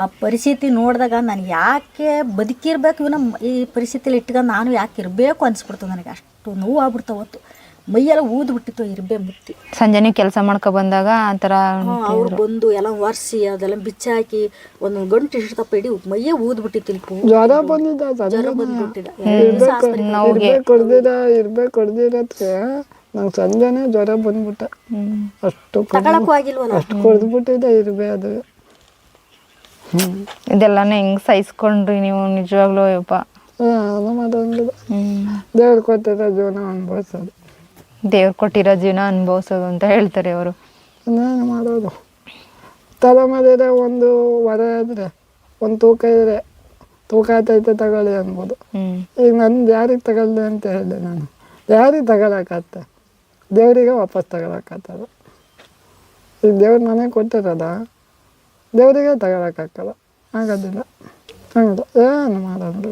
ಆ ಪರಿಸ್ಥಿತಿ ನೋಡಿದಾಗ ನಾನು ಯಾಕೆ ಬದುಕಿರ್ಬೇಕು ಇವನ ಈ ಪರಿಸ್ಥಿತಿಲಿ ಇಟ್ಕೊಂಡು ನಾನು ಯಾಕೆ ಇರಬೇಕು ಅನಿಸ್ಬಿಡ್ತು ನನಗೆ. ಅಷ್ಟು ನೋವು ಆಗ್ಬಿಡ್ತಾವತ್ತು ಮೈಯೆಲ್ಲ ಊದು ಬಿಟ್ಟಿತ್ತು ಇರ್ಬೆ ಮುತ್ತಿ. ಸಂಜೆನೆ ಕೆಲಸ ಮಾಡ್ಕೊ ಬಂದಾಗ ಆತರ ಥರ ಅವ್ರು ಬಂದು ಎಲ್ಲ ಒರೆಸಿ ಅದೆಲ್ಲ ಬಿಚ್ಚಾಕಿ ಒಂದೊಂದು ಗಂಟು ಇಷ್ಟಪ್ಪ ಇಡೀ ಮೈಯೇ ಊದ್ ಬಿಟ್ಟಿತ್ತು ಇಲ್ಲಿ ಜ್ವರ ಬಂದಿದ್ದ ಜ್ವರ ಬಂದ್ಬಿಟ್ಟಿದ. ಇರ್ಬೇ ಕೊಡ್ದಿರ ಕೊಡ್ದಿರತ್ಗೆ ನಂಗೆ ಸಂಜೆನೆ ಜ್ವರ ಬಂದ್ಬಿಟ್ಟ. ಹ್ಮ್. ಅಷ್ಟು ತಗೊಳಕ್ಕೂ ಆಗಿಲ್ವಲ್ಲ? ಅಷ್ಟು ಕೊಡ್ದ್ಬಿಟ್ಟಿದೆ ಇರ್ಬೇ ಅದು. ಇದೆಲ್ಲಾನು ಹೆಂಗ್ ಸಹಿಸ್ಕೊಂಡ್ರಿ ನೀವು ನಿಜವಾಗ್ಲೂ ಯಪ್ಪ ಅದು ಮಾಡೋಂಗಿಲ್ಲ ಹ್ಮ್. ದೇವ್ರು ಕೊಟ್ಟಿರೋ ಜೀವನ ಅನ್ಭವಿಸೋದು ದೇವ್ರು ಕೊಟ್ಟಿರೋ ಜೀವನ ಅನುಭವಿಸೋದು ಅಂತ ಹೇಳ್ತಾರೆ ಅವರು. ಇನ್ನೇನು ಮಾಡೋದು. ತಲೆ ಮೇಲೆ ಒಂದು ವರ ಆದರೆ ಒಂದು ತೂಕ ಇದ್ರೆ ತೂಕ ಆತೈತೆ ತಗೊಳ್ಳಿ ಅನ್ಬೋದು. ಈಗ ನಂದು ಯಾರಿಗೆ ತಗೊಳ್ಳಿ ಅಂತ ಹೇಳಿದೆ ನಾನು. ಯಾರಿಗೆ ತಗೊಳಕತ್ತ ದೇವರಿಗೆ ವಾಪಸ್ ತಗೊಳಕತ್ತದ ಈಗ ದೇವ್ರು ನನಗೆ ಕೊಟ್ಟಿರೋದ? ದೇವರಿಗೆ ತಗೊಳಕ್ಕಾಗಲ್ಲ ಆಗೋದಿಲ್ಲ ಹಂಗಲ್ಲ ಏನು ಮಾಡೋದು?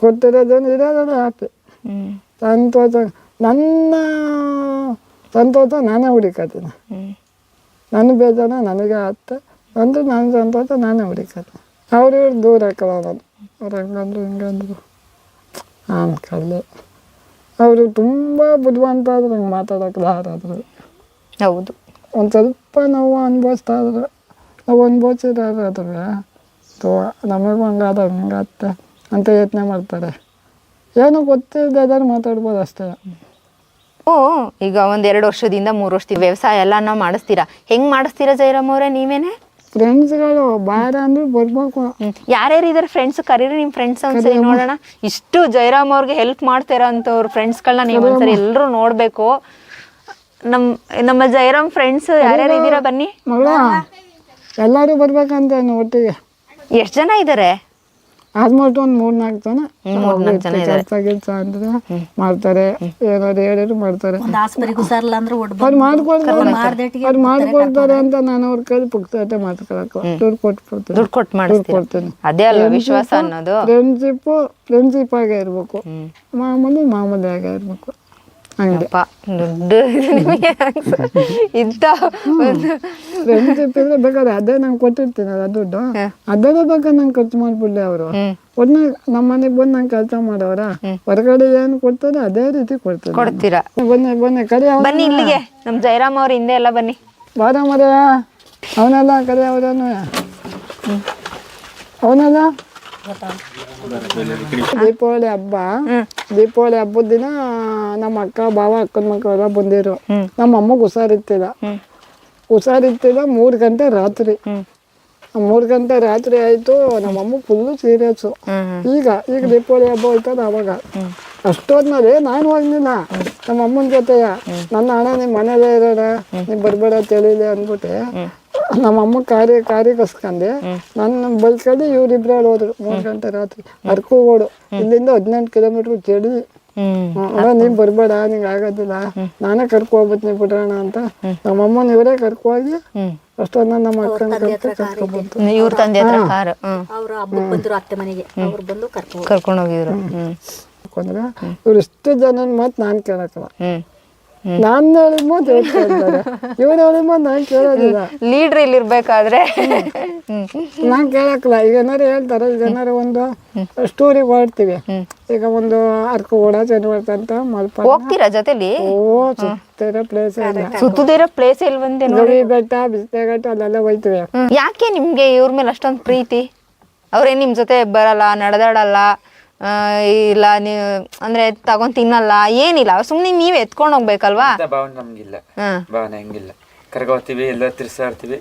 ಕೊಟ್ಟಿರೋದೇನು ಇರೋದೇ ಹ್ಯಾಪಿ ಸಂತೋಷ ನನ್ನ ಸಂತೋಷ ನಾನೇ ಹುಡುಕತ್ತೀನಿ ನನ್ನ ಬೇಜಾರ ನನಗೆ ಆತ ಅಂದ್ರೆ ನನ್ನ ಸಂತೋಷ ನಾನೇ ಹುಡುಕತ್ತೀನಿ ಅವ್ರು ಇವ್ರು ದೂರ ಹಾಕೊಳ್ಳೋದು ಅವ್ರು. ಹಂಗಂದ್ರು ಹಿಂಗಂದ್ರು. ಅನ್ಕೊಳ್ಳಿ ಅವರು ತುಂಬ ಬುದ್ಧಿವಂತ ಆದ್ರೆ ಹಿಂಗೆ ಮಾತಾಡೋಕೆ ಯಾರಾದ್ರು ಹೌದು. ಒಂದು ಸ್ವಲ್ಪ ನಾವು ಅನುಭವಿಸ್ತಾ ಇದ್ರು ನಾವು ಅನುಭವಿಸಿದ್ರೆ ತೋ ನಮಗೂ ಹಂಗಾದ ಹಂಗತ್ತೆ ಅಂತ ಯೋಚನೆ ಮಾಡ್ತಾರೆ. ಏನೋ ಗೊತ್ತಿಲ್ಲದಾದ್ರೆ ಮಾತಾಡ್ಬೋದು ಅಷ್ಟೇ. ಓ ಈಗ ಒಂದ್ ಎರಡು ವರ್ಷದಿಂದ ಮೂರು ವರ್ಷದಿಂದ ವ್ಯವಸಾಯ ಎಲ್ಲ ನಾವು ಮಾಡಿಸ್ತೀರಾ? ಹೆಂಗ್ ಮಾಡಿಸ್ತೀರಾ ಜೈರಾಮ್ ಅವರೇ ನೀವೇನೆ? ಫ್ರೆಂಡ್ಸ್ಗಳು ಬಾರ ಅಂದ್ರೆ ಬರ್ಬೇಕು. ಹ್ಮ್. ಯಾರ್ಯಾರು ಇದಾರೆ ಫ್ರೆಂಡ್ಸ್ ಕರೀರಿ ನಿಮ್ ಫ್ರೆಂಡ್ಸ್ ಒಂದ್ಸರಿ ನೋಡೋಣ. ಇಷ್ಟು ಜೈರಾಮ್ ಅವ್ರಿಗೆ ಹೆಲ್ಪ್ ಮಾಡ್ತೀರಾ ಅಂತವ್ರ ಫ್ರೆಂಡ್ಸ್ಗಳನ್ನ ನೀವು ಒಂದ್ಸರಿ ಎಲ್ಲರೂ ನೋಡ್ಬೇಕು. ನಮ್ ನಮ್ಮ ಜೈರಾಮ್ ಫ್ರೆಂಡ್ಸ್ ಯಾರ್ಯಾರು ಇದ್ದೀರಾ ಬನ್ನಿ? ಮಗಳ ಎಲ್ಲರೂ ಬರ್ಬೇಕಂತ ಒಟ್ಟಿಗೆ. ಎಷ್ಟ್ ಜನ ಇದಾರೆ? ಆಲ್ಮೋಸ್ಟ್ ಒಂದು ಮೂರ್ ನಾಲ್ಕು ಜನ ಕೆಲಸ. ಕೆಲಸ ಅಂದ್ರೆ ಮಾಡ್ತಾರೆ. ಏನಾದ್ರು ಹೇಳಿದ್ರು ಮಾಡ್ತಾರೆ. ಅವ್ರು ಮಾಡ್ಕೊಡ್ತಾರೆ ಮಾರ್ದೇಟಿಗೆ ಅವ್ರು ಮಾಡ್ಕೊಡ್ತಾರೆ ಅಂತ ನಾನು ಅವ್ರ ಕೈ ಪುಕ್ತೈತೆ ಮಾತಾಡಕ. ದುಡ್ಡು ಕೊಟ್ಬಿಡ್ತೀನಿ ದುಡ್ಡು ಕೊಟ್ಟು ಮಾಡಿಸ್ತೀರಾ? ಕೊಡ್ತೀನಿ. ಅದೇ ಅಲ್ವಾ ವಿಶ್ವಾಸ ಅನ್ನೋದು? ಫ್ರೆಂಡ್ಶಿಪ್ ಫ್ರೆಂಡ್ಶಿಪ್ ಆಗೇ ಇರ್ಬೇಕು. ಮಾಮೂಲಿ ಮಾಮೂಲಿ ಆಗೇ ಇರಬೇಕು. ಹಂಗೆ. ಅಪ್ಪ ದುಡ್ಡು ಇಂಥ ಒಂದು ಬೇಕಾದ್ರೆ ಅದೇ ನಂಗೆ ಕೊಟ್ಟಿರ್ತೀನಿ ಅಲ್ಲ ದುಡ್ಡು. ಅದೇ ಬಗ್ಗೆ ನಂಗೆ ಖರ್ಚು ಮಾಡ್ಬಿಡ್ಲಿ ಅವರು. ಒಟ್ನ ನಮ್ಮ ಮನೆಗೆ ಬಂದು ನಂಗೆ ಕೆಲಸ ಮಾಡೋರ ಹೊರಗಡೆ ಏನು ಕೊಡ್ತಾರೆ ಅದೇ ರೀತಿ ಕೊಡ್ತಾರೆ. ಕೊಡ್ತೀರಾ? ಬನ್ನಿ ಬನ್ನಿ ಕರಿ ಬನ್ನಿ ಇಲ್ಲಿಗೆ. ನಮ್ಮ ಜೈರಾಮ್ ಅವ್ರ ಹಿಂದೆ ಎಲ್ಲ ಬನ್ನಿ. ಬಾರ ಮರ ಅವನೆಲ್ಲ ಕರಿ ಅವರನ್ನು. ಅವನೆಲ್ಲ? ದೀಪಾವಳಿ ಹಬ್ಬ. ದೀಪಾವಳಿ ಹಬ್ಬದ ದಿನ ನಮ್ಮ ಅಕ್ಕ ಬಾವ ಅಕ್ಕನ ಮಕ್ಕಳೆಲ್ಲ ಬಂದಿರು ನಮ್ಮ ಅಮ್ಮಗೆ ಹುಷಾರಿತ್ತಿಲ್ಲ ಹುಷಾರಿತ್ತಿಲ್ಲ ಮೂರು ಗಂಟೆ ರಾತ್ರಿ. ಮೂರ್ ಗಂಟೆ ರಾತ್ರಿ ಆಯಿತು ನಮ್ಮ ಅಮ್ಮ ಫುಲ್ಲು ಸೀರಿಯಸ್ಸು ಈಗ ಈಗ ದೀಪಾವಳಿ ಹಬ್ಬ ಹೋಯ್ತದ ಅವಾಗ. ಅಷ್ಟೊದ್ಮೇಲೆ ನಾನು ಹೋಗ್ಲಿಲ್ಲ. ನಮ್ಮ ಅಮ್ಮನ ಜೊತೆಯ. ನನ್ನ ಅಣ್ಣ ನಿಮ್ಮ ಮನೇಲೇ ಇರೋಣ. ನೀವು ಬರ್ಬೇಡ ತಿಳಿಲಿ ಅಂದ್ಬಿಟ್ಟೆ. ನಮ್ಮ ಅಮ್ಮ ಕಾರ್ಯ ಕಾರಿ ಕಸ್ಕೊಂಡೆ ನನ್ನ ಬೈಕಲ್ಲಿ ಇವ್ರಿಬ್ರು ಹೋದ್ರು. ಮೂರು ಗಂಟೆ ರಾತ್ರಿ. ಅರ್ಕೋಗೋಡು. ಇಲ್ಲಿಂದ ಹದಿನೆಂಟು ಕಿಲೋಮೀಟರ್ ಚಳಿ. ನೀನ್ ಬರ್ಬೇಡ ನಿಂಗೆ ಆಗೋದಿಲ್ಲ. ನಾನೇ ಕರ್ಕೊ ಹೋಗ್ಬಿಡ್ತೀನಿ ಬಿಡೋಣ ಅಂತ. ನಮ್ಮ ಅಮ್ಮನ ಇವರೇ ಕರ್ಕೊ ಹೋಗಿ ಅಷ್ಟೊಂದು ನಮ್ಮ ಅಕ್ಕನ ಕರ್ಕೊ ಕರ್ಕೊಬಂತು ಇವ್ರ ತಂದೆ ಹತ್ರ ಕಾರು. ಹ್ಮ್. ಅವ್ರು ಹಬ್ಬಕ್ಕೆ ಬಂದ್ರು ಅತ್ತೆ ಮನೆಗೆ. ಅವ್ರು ಬಂದು ಕರ್ಕೊಂಡು ಕರ್ಕೊಂಡು ಹೋಗಿದ್ರು. ಇವ್ರು ಇಷ್ಟು ಜನ ಮಾತು ನಾನು ಕೇಳಕ್ಕಲ್ಲ. ನಾನು ಹೇಳಿದ ಮಾತು ಇವ್ರು ಕೇಳ್ತಾರೆ ನಾನು ಕೇಳೋದಿಲ್ಲ. ಲೀಡ್ರ್ ಇಲ್ಲಿ ಇರ್ಬೇಕಾದ್ರೆ ನಾನು ಕೇಳಕ್ಕಲ್ಲ. ಈಗ ಏನಾರು ಹೇಳ್ತಾರೆ ಈಗ ಏನಾರು ಒಂದು ಸ್ಟೋರಿ ಹೊರಡ್ತೀವಿ ಈಗ ಒಂದು ಅರ್ಕು ಓಡ ಜನ ಅಂತ ಮಲ್ಪ ಹೋಗ್ತೀರಾ ಜೊತೆಲಿ? ಓ ಸುತ್ತಿರೋ ಪ್ಲೇಸ್ ಇಲ್ಲ. ಸುತ್ತದಿರೋ ಪ್ಲೇಸ್ ಇಲ್ಲಿ ಬಂದೆ ನೋಡಿ. ಬೆಟ್ಟ ಬಿಸ್ತೆಘಟ್ಟ ಅಲ್ಲೆಲ್ಲ ಹೋಯ್ತೀವಿ. ಯಾಕೆ ನಿಮ್ಗೆ ಇವ್ರ ಮೇಲೆ ಅಷ್ಟೊಂದು ಪ್ರೀತಿ? ಅವ್ರೇನ್ ನಿಮ್ ಜೊತೆ ಬರಲ್ಲ ನಡೆದಾಡಲ್ಲ? ಇಲ್ಲ ನೀವು ಅಂದ್ರೆ ತಗೊಂಡ್ ತಿನ್ನಲ್ಲ ಏನಿಲ್ಲ ಸುಮ್ನೆ ನೀವ್ ಎತ್ಕೊಂಡ್ ಹೋಗ್ಬೇಕಲ್ವಾ? ಅಂತ ಭಾವನೆ ನಮ್ಗಿಲ್ಲ. ಹ್ಮ್ ಭಾವನೆ ಹಂಗಿಲ್ಲ. ಕರ್ಕೊ ಹೋಗ್ತೀವಿ ಎಲ್ಲ ತಿರ್ಸಾಡ್ತೀವಿ.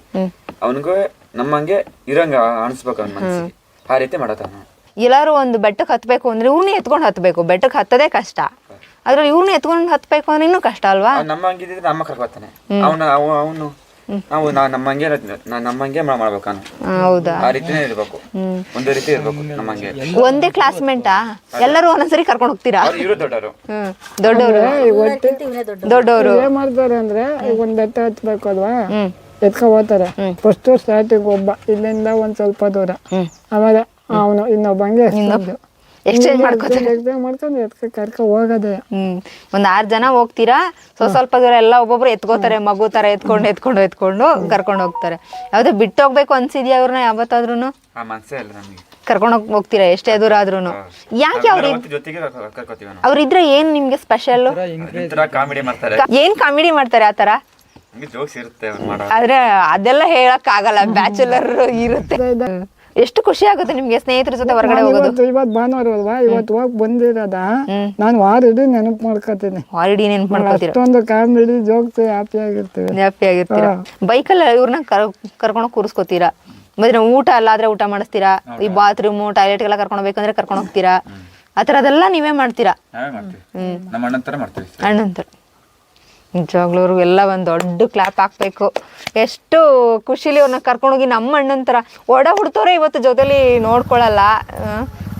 ಅವನಿಗೂ ನಮ್ಮಂಗೆ ಇರಂಗ ಅನಿಸ್ಬೇಕು ಅವ್ನ ಮನ್ಸಿಗೆ. ಆ ರೀತಿ ಮಾಡತಾನ. ಎಲ್ಲಾರು ಒಂದು ಬೆಟ್ಟಕ್ಕೆ ಹತ್ಬೇಕು ಅಂದ್ರೆ ಇವ್ನೇ ಎತ್ಕೊಂಡು ಹತ್ಬೇಕು. ಬೆಟ್ಟಕ್ಕೆ ಹತ್ತದೇ ಕಷ್ಟ. ಅದ್ರಲ್ಲಿ ಇವ್ನ ಎತ್ಕೊಂಡು ಹತ್ಬೇಕು ಅಂದ್ರೆ ಇನ್ನೂ ಕಷ್ಟ ಅಲ್ವಾ? ನಮ್ಮ ಹಂಗಿದ್ರೆ ನಮ್ಮ ಕರ್ಕೊತಾನೆ ಅವನು ಅವನು ನಾವು ನಾ ನಮ್ಮಂಗೆ ನಾ ನಮ್ಮಂಗೆ ಮಾ- ಮಾಡ್ಬೇಕು ಅವನು ಹೌದಾ? ಆ ರೀತಿನೇ ಇರ್ಬೇಕು. ಒಂದೇ ರೀತಿ ಇರ್ಬೇಕು ನಮ್ಮಂಗೆ ಒಂದೇ ಕ್ಲಾಸ್ಮೇಟಾ ಎಲ್ಲರೂ ಒಂದೊಂದ್ಸರಿ ಕರ್ಕೊಂಡು ಹೋಗ್ತೀರಾ? ಇವರು ದೊಡ್ಡವರು ಹ್ಮ್. ದೊಡ್ಡವರು ದೊಡ್ಡವರು ಏನ್ ಮಾಡ್ತಾರೆ ಅಂದ್ರೆ ಈಗ ಒಂದ್ ಬೆಟ್ಟ ಹತ್ಬೇಕು ಅಲ್ವಾ? ಎತ್ಕ ಎತ್ಕೊ ಹೋಗ್ತಾರೆ. ಫಸ್ಟ್ ಸ್ಟಾರ್ಟಿಂಗ್ ಒಬ್ಬ ಇಲ್ಲಿಂದ ಒಂದ್ ಸ್ವಲ್ಪ ದೂರ. ಆಮೇಲೆ ಅವನು ಇನ್ನೊಬ್ಬಂಗೆ ಎಕ್ಸ್ಚೇಂಜ್ ಮಾಡ್ಕೋತಾರೆ? ಮಾಡ್ಕೊಂಡು ಎತ್ಕ ಕರ್ಕ ಹೋಗೋದೇ? ಹ್ಮ್. ಒಂದ್ ಆರ್ ಜನ ಹೋಗ್ತೀರಾ? ಸೊ ಸ್ವಲ್ಪ ದೂರ ಎಲ್ಲ ಒಬ್ಬೊಬ್ರು ಎತ್ಕೋತಾರೆ ಮಗು ತರ ಎತ್ಕೊಂಡು ಎತ್ಕೊಂಡು ಎತ್ಕೊಂಡು ಕರ್ಕೊಂಡು ಹೋಗ್ತಾರೆ. ಯಾವ್ದೋ ಬಿಟ್ಟು ಹೋಗ್ಬೇಕು ಅನ್ಸಿದ್ಯಾ ಅವ್ರನ್ನ ಯಾವತ್ತಾದ್ರೂನು? ಆ ಮನ್ಸೇ ಇಲ್ಲ ನಮಗೆ. ಕರ್ಕೊಂಡು ಹೋಗ್ ಹೋಗ್ತೀರಾ ಎಷ್ಟೇ ದೂರ ಆದ್ರೂನು? ಯಾಕೆ ಅವ್ರ ಜೊತೆಗೆ ಕರ್ಕೊ- ಕರ್ಕೊತೀವಿ ನಾವು. ಅವ್ರಿದ್ರೆ ಏನ್ ನಿಮ್ಗೆ ಸ್ಪೆಷಲ್ ಒಂಥರ ಕಾಮಿಡಿ ಮಾಡ್ತಾರೆ. ಏನ್ ಕಾಮಿಡಿ ಮಾಡ್ತಾರೆ ಆತರ ಹಂಗೆ ಜೋಕ್ಸ್ ಇರುತ್ತೆ ಅವ್ನು ಮಾಡೋ ಆದ್ರೆ ಅದೆಲ್ಲ ಹೇಳಕ್ ಆಗಲ್ಲ ಬ್ಯಾಚುಲರ್ ಇರುತ್ತೆ. ಎಷ್ಟು ಖುಷಿ ಆಗುತ್ತೆ ನಿಮ್ಗೆ ಸ್ನೇಹಿತರ ಜೊತೆ ಹೊರಗಡೆ ಹೋಗೋದು? ಇವತ್ತು ಇವತ್ತು ಭಾನುವಾರ ಅಲ್ವಾ? ಇವತ್ತು ಹೋಗಿ ಬಂದಿರೋದ? ನಾನು ವಾರ ಇಡೀ ನೆನಪು ಮಾಡ್ಕೊತೀನಿ. ಆಲ್ರೆಡಿ ನೆನಪು ಮಾಡ್ಕೋತೀರ? ಅಷ್ಟೊಂದು ಕಾಮಿಡಿ ಜೋಕ್ಸ್ ಹ್ಯಾಪಿ ಆಗಿರ್ತೀವಿ. ಹ್ಯಾಪಿ ಆಗಿರ್ತೀರಾ? ಬೈಕಲ್ಲಿ ಇವ್ರನ್ನ ಕರ್ಕೊಂಡು ಕೂರಿಸ್ಕೋತೀರಾ? ಮತ್ತೆ ಊಟ ಅಲ್ಲ ಆದ್ರೆ ಊಟ ಮಾಡಿಸ್ತೀರಾ? ಈ ಬಾತ್ರೂಮು ಟಾಯ್ಲೆಟ್ಗೆಲ್ಲ ಕರ್ಕೊಂಡು ಹೋಗ್ಬೇಕಂದ್ರೆ ಕರ್ಕೊಂಡು ಹೋಗ್ತೀರಾ? ಆ ಥರದೆಲ್ಲ ನೀವೇ ಮಾಡ್ತೀರಾ? ಹ್ಮ್ ಮಾಡ್ತೀವಿ. ನಮ್ಮ ಅಣ್ಣನ ಥರ ಮಾಡ್ತೀವಿ. ಅಣ್ಣಂತರ ನಿಜವಾಗ್ಲೂ ಎಲ್ಲ ಒಂದು ದೊಡ್ಡ ಕ್ಲಾಪ್ ಹಾಕ್ಬೇಕು. ಎಷ್ಟು ಖುಷಿಲಿ ಅವ್ರನ್ನ ಕರ್ಕೊಂಡೋಗಿ ನಮ್ಮ ಅಣ್ಣನ ಥರ ಒಡ ಹುಡ್ತವ್ರೆ ಇವತ್ತು ಜೊತೆಲಿ ನೋಡ್ಕೊಳಲ್ಲ ಆ,